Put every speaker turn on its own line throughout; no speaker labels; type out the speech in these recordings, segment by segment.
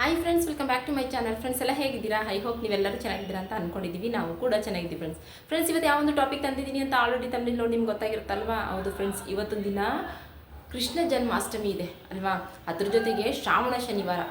Hi friends welcome back to my channel friends ಎಲ್ಲ ಹೇಗಿದ್ದೀರಾ? I hope ನೀವೆಲ್ಲರೂ ಚೆನ್ನಾಗಿದ್ದೀರಾ ಅಂತ ಅನ್ಕೊಂಡಿದ್ದೀವಿ. ನಾವು ಕೂಡ ಚೆನ್ನಾಗಿದ್ದೀವಿ ಫ್ರೆಂಡ್ಸ್ ಫ್ರೆಂಡ್ಸ್ ಇವತ್ತು ಯಾವ ಒಂದು ಟಾಪಿಕ್ ತಂದಿದ್ದೀನಿ ಅಂತ ಆಲ್ರೆಡಿ ತಮ್ಮಲ್ಲಿ ನೋಡಿ ನಿಮ್ಗೆ ಗೊತ್ತಾಗಿರುತ್ತಲ್ವಾ? ಹೌದು ಫ್ರೆಂಡ್ಸ್ ಇವತ್ತೊಂದು ದಿನ ಕೃಷ್ಣ ಜನ್ಮಾಷ್ಟಮಿ ಇದೆ, ಅಲ್ವಾ? ಅದ್ರ ಜೊತೆಗೆ ಶ್ರಾವಣ ಶನಿವಾರ.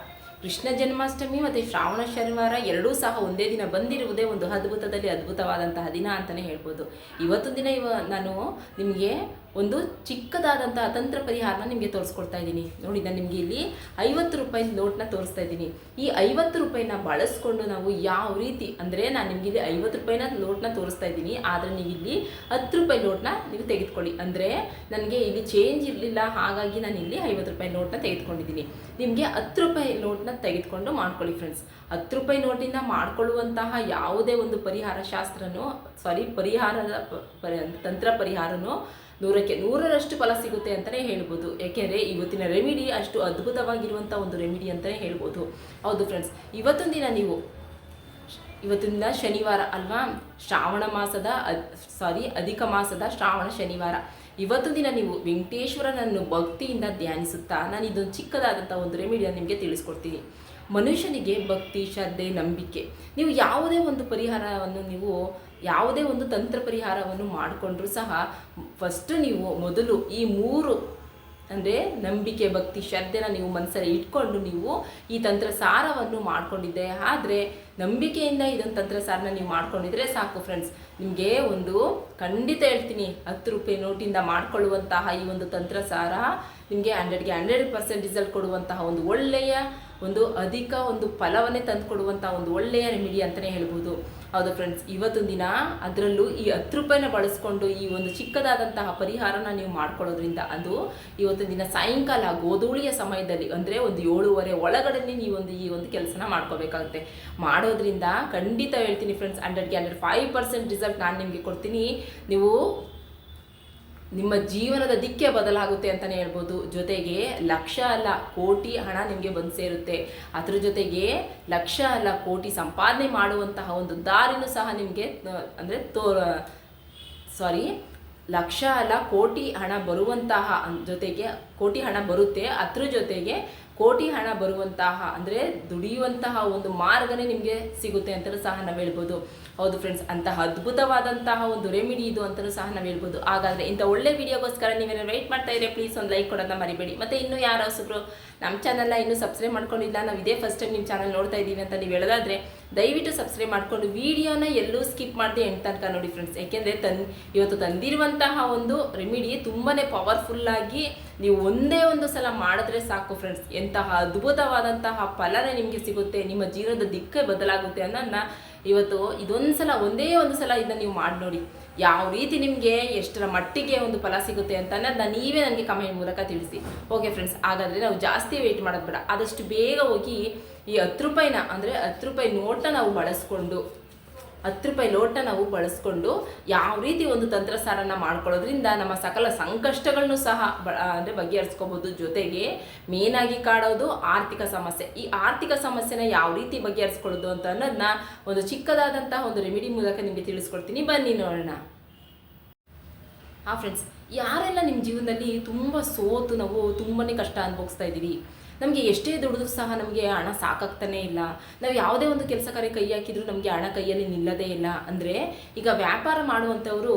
ಕೃಷ್ಣ ಜನ್ಮಾಷ್ಟಮಿ ಮತ್ತು ಶ್ರಾವಣ ಶನಿವಾರ ಎರಡೂ ಸಹ ಒಂದೇ ದಿನ ಬಂದಿರುವುದೇ ಒಂದು ಅದ್ಭುತದಲ್ಲಿ ಅದ್ಭುತವಾದಂತಹ ದಿನ ಅಂತಲೇ ಹೇಳ್ಬೋದು. ಇವತ್ತೊಂದು ದಿನ ಇವ ನಾನು ನಿಮಗೆ ಒಂದು ಚಿಕ್ಕದಾದಂಥ ತಂತ್ರ ಪರಿಹಾರನ ನಿಮಗೆ ತೋರಿಸ್ಕೊಡ್ತಾ ಇದ್ದೀನಿ. ನೋಡಿ, ನಾನು ನಿಮಗೆ ಇಲ್ಲಿ ಐವತ್ತು ರೂಪಾಯಿ ನೋಟ್ನ ತೋರಿಸ್ತಾ ಇದ್ದೀನಿ. ಈ ಐವತ್ತು ರೂಪಾಯಿನ ಬಳಸ್ಕೊಂಡು ನಾವು ಯಾವ ರೀತಿ, ಅಂದರೆ ನಾನು ನಿಮಗೆ ಇಲ್ಲಿ ಐವತ್ತು ರೂಪಾಯಿನ ನೋಟ್ನ ತೋರಿಸ್ತಾ ಇದ್ದೀನಿ. ಆದರೆ ನೀವು ಇಲ್ಲಿ ಹತ್ತು ರೂಪಾಯಿ ನೋಟ್ನ ನೀವು ತೆಗೆದುಕೊಳ್ಳಿ. ಅಂದರೆ ನನಗೆ ಇಲ್ಲಿ ಚೇಂಜ್ ಇರಲಿಲ್ಲ, ಹಾಗಾಗಿ ನಾನು ಇಲ್ಲಿ ಐವತ್ತು ರೂಪಾಯಿ ನೋಟ್ನ ತೆಗೆದುಕೊಂಡಿದ್ದೀನಿ. ನಿಮಗೆ ಹತ್ತು ರೂಪಾಯಿ ನೋಟ್ನ ತೆಗೆದುಕೊಂಡು ಮಾಡ್ಕೊಳ್ಳಿ ಫ್ರೆಂಡ್ಸ್ ಹತ್ತು ರೂಪಾಯಿ ನೋಟಿಂದ ಮಾಡಿಕೊಳ್ಳುವಂತಹ ಯಾವುದೇ ಒಂದು ಪರಿಹಾರ ಶಾಸ್ತ್ರನೋ ಸಾರಿ ಪರಿಹಾರದ ತಂತ್ರ ಪರಿಹಾರನೋ ನೂರಕ್ಕೆ ನೂರರಷ್ಟು ಫಲ ಸಿಗುತ್ತೆ ಅಂತಲೇ ಹೇಳ್ಬೋದು. ಯಾಕೆಂದರೆ ಇವತ್ತಿನ ರೆಮಿಡಿ ಅಷ್ಟು ಅದ್ಭುತವಾಗಿರುವಂಥ ಒಂದು ರೆಮಿಡಿ ಅಂತಲೇ ಹೇಳ್ಬೋದು. ಹೌದು ಫ್ರೆಂಡ್ಸ್ ಇವತ್ತೊಂದು ದಿನ ನೀವು ಇವತ್ತಿನ ಶನಿವಾರ ಅಲ್ವಾ? ಶ್ರಾವಣ ಮಾಸದ ಸಾರಿ ಅಧಿಕ ಮಾಸದ ಶ್ರಾವಣ ಶನಿವಾರ. ಇವತ್ತು ದಿನ ನೀವು ವೆಂಕಟೇಶ್ವರನನ್ನು ಭಕ್ತಿಯಿಂದ ಧ್ಯಾನಿಸುತ್ತಾ ನಾನು ಇದೊಂದು ಚಿಕ್ಕದಾದಂಥ ಒಂದು ರೆಮಿಡಿಯನ್ನು ನಿಮಗೆ ತಿಳಿಸ್ಕೊಡ್ತೀನಿ. ಮನುಷ್ಯನಿಗೆ ಭಕ್ತಿ, ಶ್ರದ್ಧೆ, ನಂಬಿಕೆ. ನೀವು ಯಾವುದೇ ಒಂದು ಪರಿಹಾರವನ್ನು ನೀವು ಯಾವುದೇ ಒಂದು ತಂತ್ರ ಪರಿಹಾರವನ್ನು ಮಾಡಿಕೊಂಡ್ರೂ ಸಹ ಫಸ್ಟ್ ನೀವು ಮೊದಲು ಈ ಮೂರು ಅಂದರೆ ನಂಬಿಕೆ, ಭಕ್ತಿ, ಶ್ರದ್ಧೆನ ನೀವು ಮನಸ್ಸಲ್ಲಿ ಇಟ್ಕೊಂಡು ನೀವು ಈ ತಂತ್ರ ಸಾರವನ್ನು ಮಾಡಿಕೊಂಡಿದ್ದೆ. ಆದರೆ ನಂಬಿಕೆಯಿಂದ ಇದೊಂದು ತಂತ್ರ ಸಾರನ ನೀವು ಮಾಡ್ಕೊಂಡಿದ್ರೆ ಸಾಕು ಫ್ರೆಂಡ್ಸ್ ನಿಮಗೆ ಒಂದು ಖಂಡಿತ ಹೇಳ್ತೀನಿ, ಹತ್ತು ರೂಪಾಯಿ ನೋಟಿಂದ ಮಾಡಿಕೊಳ್ಳುವಂತಹ ಈ ಒಂದು ತಂತ್ರ ಸಾರ ನಿಮಗೆ ಹಂಡ್ರೆಡ್ಗೆ ಹಂಡ್ರೆಡ್ ಪರ್ಸೆಂಟ್ ರಿಸಲ್ಟ್ ಕೊಡುವಂತಹ ಒಂದು ಒಳ್ಳೆಯ ಒಂದು ಅಧಿಕ ಒಂದು ಫಲವನ್ನೇ ತಂದುಕೊಡುವಂಥ ಒಂದು ಒಳ್ಳೆಯ ರೆಮಿಡಿ ಅಂತಲೇ ಹೇಳ್ಬೋದು. ಹೌದು ಫ್ರೆಂಡ್ಸ್ ಇವತ್ತು ದಿನ ಅದರಲ್ಲೂ ಈ ಹತ್ತು ರೂಪಾಯಿನ ಬಳಸ್ಕೊಂಡು ಈ ಒಂದು ಚಿಕ್ಕದಾದಂತಹ ಪರಿಹಾರನ ನೀವು ಮಾಡ್ಕೊಳ್ಳೋದ್ರಿಂದ ಅದು ಇವತ್ತು ದಿನ ಸಾಯಂಕಾಲ ಗೋಧೂಳಿಯ ಸಮಯದಲ್ಲಿ ಅಂದರೆ ಒಂದು ಏಳುವರೆ ಒಳಗಡೆ ನೀವು ಒಂದು ಈ ಒಂದು ಕೆಲಸನ ಮಾಡ್ಕೋಬೇಕಾಗುತ್ತೆ. ಮಾಡೋದ್ರಿಂದ ಖಂಡಿತ ಹೇಳ್ತೀನಿ ಫ್ರೆಂಡ್ಸ್ ಹಂಡ್ರೆಡ್ಗೆ ಹಂಡ್ರೆಡ್ ಫೈವ್ ಪರ್ಸೆಂಟ್ ರಿಸಲ್ಟ್ ನಾನು ನಿಮಗೆ ಕೊಡ್ತೀನಿ. ನೀವು ನಿಮ್ಮ ಜೀವನದ ದಿಕ್ಕೆ ಬದಲಾಗುತ್ತೆ ಅಂತಲೇ ಹೇಳ್ಬೋದು. ಜೊತೆಗೆ ಲಕ್ಷ ಅಲ್ಲ, ಕೋಟಿ ಹಣ ನಿಮಗೆ ಬಂದು ಸೇರುತ್ತೆ. ಅದ್ರ ಜೊತೆಗೆ ಲಕ್ಷ ಅಲ್ಲ, ಕೋಟಿ ಸಂಪಾದನೆ ಮಾಡುವಂತಹ ಒಂದು ದಾರಿನೂ ಸಹ ನಿಮಗೆ ಅಂದರೆ ತೋ ಸಾರಿ ಲಕ್ಷ ಅಲ್ಲ, ಕೋಟಿ ಹಣ ಬರುವಂತಹ ಜೊತೆಗೆ ಕೋಟಿ ಹಣ ಬರುತ್ತೆ. ಅದ್ರ ಜೊತೆಗೆ ಕೋಟಿ ಹಣ ಬರುವಂತಹ, ಅಂದರೆ ದುಡಿಯುವಂತಹ ಒಂದು ಮಾರ್ಗನೇ ನಿಮಗೆ ಸಿಗುತ್ತೆ ಅಂತಲೂ ಸಹ ನಾವು ಹೇಳ್ಬೋದು. ಹೌದು ಫ್ರೆಂಡ್ಸ್ ಅಂತಹ ಅದ್ಭುತವಾದಂತಹ ಒಂದು ರೆಮಿಡಿ ಇದು ಅಂತಲೂ ಸಹ ನಾವು ಹೇಳ್ಬೋದು. ಹಾಗಾದರೆ ಇಂಥ ಒಳ್ಳೆ ವಿಡಿಯೋಗೋಸ್ಕರ ನೀವೇನು ವೆಯ್ಟ್ ಮಾಡ್ತಾ ಇದ್ರೆ ಪ್ಲೀಸ್ ಒಂದು ಲೈಕ್ ಕೊಡೋದನ್ನ ಮರಿಬೇಡಿ. ಮತ್ತು ಇನ್ನೂ ಯಾರು ಹೊಸಬ್ರು ನಮ್ಮ ಚಾನಲ್ನ ಇನ್ನೂ ಸಬ್ಸ್ಕ್ರೈಬ್ ಮಾಡ್ಕೊಂಡಿಲ್ಲ, ನಾವು ಇದೇ ಫಸ್ಟ್ ಟೈಮ್ ನಿಮ್ಮ ಚಾನಲ್ ನೋಡ್ತಾ ಇದ್ದೀವಿ ಅಂತ ನೀವು ಹೇಳೋದಾದರೆ, ದಯವಿಟ್ಟು ಸಬ್ಸ್ಕ್ರೈಬ್ ಮಾಡಿಕೊಂಡು ವಿಡಿಯೋನ ಎಲ್ಲೂ ಸ್ಕಿಪ್ ಮಾಡದೆ ಎಂಟು ತನಕ ನೋಡಿ ಫ್ರೆಂಡ್ಸ್ ಯಾಕೆಂದರೆ ತನ್ ಇವತ್ತು ತಂದಿರುವಂತಹ ಒಂದು ರೆಮಿಡಿ ತುಂಬಾ ಪವರ್ಫುಲ್ಲಾಗಿ ನೀವು ಒಂದೇ ಒಂದು ಸಲ ಮಾಡಿದ್ರೆ ಸಾಕು ಫ್ರೆಂಡ್ಸ್ ಎಂತಹ ಅದ್ಭುತವಾದಂತಹ ಫಲನೇ ನಿಮಗೆ ಸಿಗುತ್ತೆ, ನಿಮ್ಮ ಜೀವನದ ದಿಕ್ಕೇ ಬದಲಾಗುತ್ತೆ ಅನ್ನೋದನ್ನ ಇವತ್ತು ಇದೊಂದು ಸಲ, ಒಂದೇ ಒಂದು ಸಲ ಇದನ್ನ ನೀವು ಮಾಡಿ ನೋಡಿ. ಯಾವ ರೀತಿ ನಿಮಗೆ ಎಷ್ಟರ ಮಟ್ಟಿಗೆ ಒಂದು ಫಲ ಸಿಗುತ್ತೆ ಅಂತ ಅನ್ನೋದನ್ನ ನೀವೇ ನನಗೆ ಕಮೆಂಟ್ ಮೂಲಕ ತಿಳಿಸಿ. ಓಕೆ ಫ್ರೆಂಡ್ಸ್ ಹಾಗಾದರೆ ನಾವು ಜಾಸ್ತಿ ವೆಯ್ಟ್ ಮಾಡೋದು ಬೇಡ. ಆದಷ್ಟು ಬೇಗ ಹೋಗಿ ಈ ಹತ್ತು ರೂಪಾಯಿನ, ಅಂದರೆ ಹತ್ತು ರೂಪಾಯಿ ನೋಟನ್ನ ನಾವು ಬಳಸ್ಕೊಂಡು ಹತ್ತು ರೂಪಾಯಿ ಲೋಟ ನಾವು ಬಳಸ್ಕೊಂಡು ಯಾವ ರೀತಿ ಒಂದು ತಂತ್ರಸಾರನ ಮಾಡ್ಕೊಳ್ಳೋದ್ರಿಂದ ನಮ್ಮ ಸಕಲ ಸಂಕಷ್ಟಗಳನ್ನು ಸಹ ಬ ಅಂದರೆ ಬಗೆಹರಿಸ್ಕೋಬೋದು. ಜೊತೆಗೆ ಮೇನಾಗಿ ಕಾಡೋದು ಆರ್ಥಿಕ ಸಮಸ್ಯೆ. ಈ ಆರ್ಥಿಕ ಸಮಸ್ಯೆನ ಯಾವ ರೀತಿ ಬಗೆಹರಿಸ್ಕೊಳ್ಳೋದು ಅಂತ ಅನ್ನೋದನ್ನ ಒಂದು ಚಿಕ್ಕದಾದಂತಹ ಒಂದು ರೆಮಿಡಿ ಮೂಲಕ ನಿಮಗೆ ತಿಳಿಸ್ಕೊಡ್ತೀನಿ. ಬನ್ನಿ ನೋಡೋಣ. ಹಾಂ ಫ್ರೆಂಡ್ಸ್ ಯಾರೆಲ್ಲ ನಿಮ್ಮ ಜೀವನದಲ್ಲಿ ತುಂಬ ಸೋತು ನಾವು ತುಂಬಾ ಕಷ್ಟ ಅನುಭವಿಸ್ತಾ ಇದ್ದೀವಿ ನಮಗೆ ಎಷ್ಟೇ ದುಡಿದ್ರು ಸಹ ನಮಗೆ ಹಣ ಸಾಕಾಗ್ತಾನೇ ಇಲ್ಲ. ನಾವು ಯಾವುದೇ ಒಂದು ಕೆಲಸ ಕಾರ್ಯ ಕೈ ಹಾಕಿದ್ರು ನಮಗೆ ಹಣ ಕೈಯಲ್ಲಿ ನಿಲ್ಲದೇ ಇಲ್ಲ. ಅಂದರೆ ಈಗ ವ್ಯಾಪಾರ ಮಾಡುವಂಥವರು,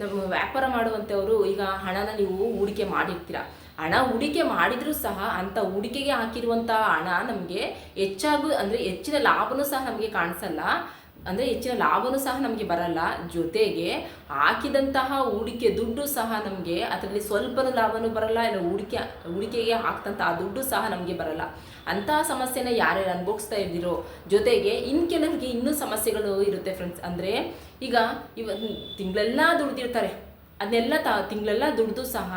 ನಮ್ಮ ವ್ಯಾಪಾರ ಮಾಡುವಂಥವರು ಈಗ ಹಣನ ನೀವು ಹೂಡಿಕೆ ಮಾಡಿರ್ತೀರ. ಹಣ ಹೂಡಿಕೆ ಮಾಡಿದರೂ ಸಹ ಅಂಥ ಹೂಡಿಕೆಗೆ ಹಾಕಿರುವಂಥ ಹಣ ನಮಗೆ ಹೆಚ್ಚಾಗು, ಅಂದರೆ ಹೆಚ್ಚಿನ ಲಾಭನೂ ಸಹ ನಮಗೆ ಕಾಣಿಸಲ್ಲ. ಅಂದರೆ ಹೆಚ್ಚಿನ ಲಾಭನೂ ಸಹ ನಮಗೆ ಬರಲ್ಲ. ಜೊತೆಗೆ ಹಾಕಿದಂತಹ ಹೂಡಿಕೆ ದುಡ್ಡು ಸಹ ನಮಗೆ ಅದರಲ್ಲಿ ಸ್ವಲ್ಪನೂ ಲಾಭನೂ ಬರಲ್ಲ, ಇಲ್ಲ ಹೂಡಿಕೆ, ಹೂಡಿಕೆಗೆ ಹಾಕ್ತಂತಹ ದುಡ್ಡು ಸಹ ನಮಗೆ ಬರಲ್ಲ. ಅಂತಹ ಸಮಸ್ಯೆನ ಯಾರ್ಯಾರು ಅನುಭವಿಸ್ತಾ ಇದ್ದೀರೋ ಜೊತೆಗೆ ಇನ್ನು ಕೆಲವರಿಗೆ ಇನ್ನೂ ಸಮಸ್ಯೆಗಳು ಇರುತ್ತೆ ಫ್ರೆಂಡ್ಸ್ ಅಂದರೆ ಈಗ ಇವ ತಿಂಗಳೆಲ್ಲ ದುಡ್ದಿರ್ತಾರೆ. ಅದನ್ನೆಲ್ಲ ತ, ತಿಂಗಳೆಲ್ಲ ದುಡ್ದು ಸಹ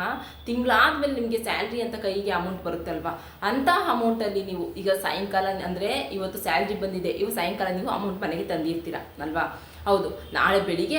ತಿಂಗಳಾದ್ಮೇಲೆ ನಿಮಗೆ ಸ್ಯಾಲ್ರಿ ಅಂತ ಕೈಗೆ ಅಮೌಂಟ್ ಬರುತ್ತಲ್ವಾ? ಅಂಥ ಅಮೌಂಟಲ್ಲಿ ನೀವು ಈಗ ಸಾಯಂಕಾಲ ಅಂದರೆ ಇವತ್ತು ಸ್ಯಾಲ್ರಿ ಬಂದಿದೆ ಇವು ಸಾಯಂಕಾಲ ನೀವು ಅಮೌಂಟ್ ಮನೆಗೆ ತಂದಿರ್ತೀರ, ಅಲ್ವಾ? ಹೌದು. ನಾಳೆ ಬೆಳಿಗ್ಗೆ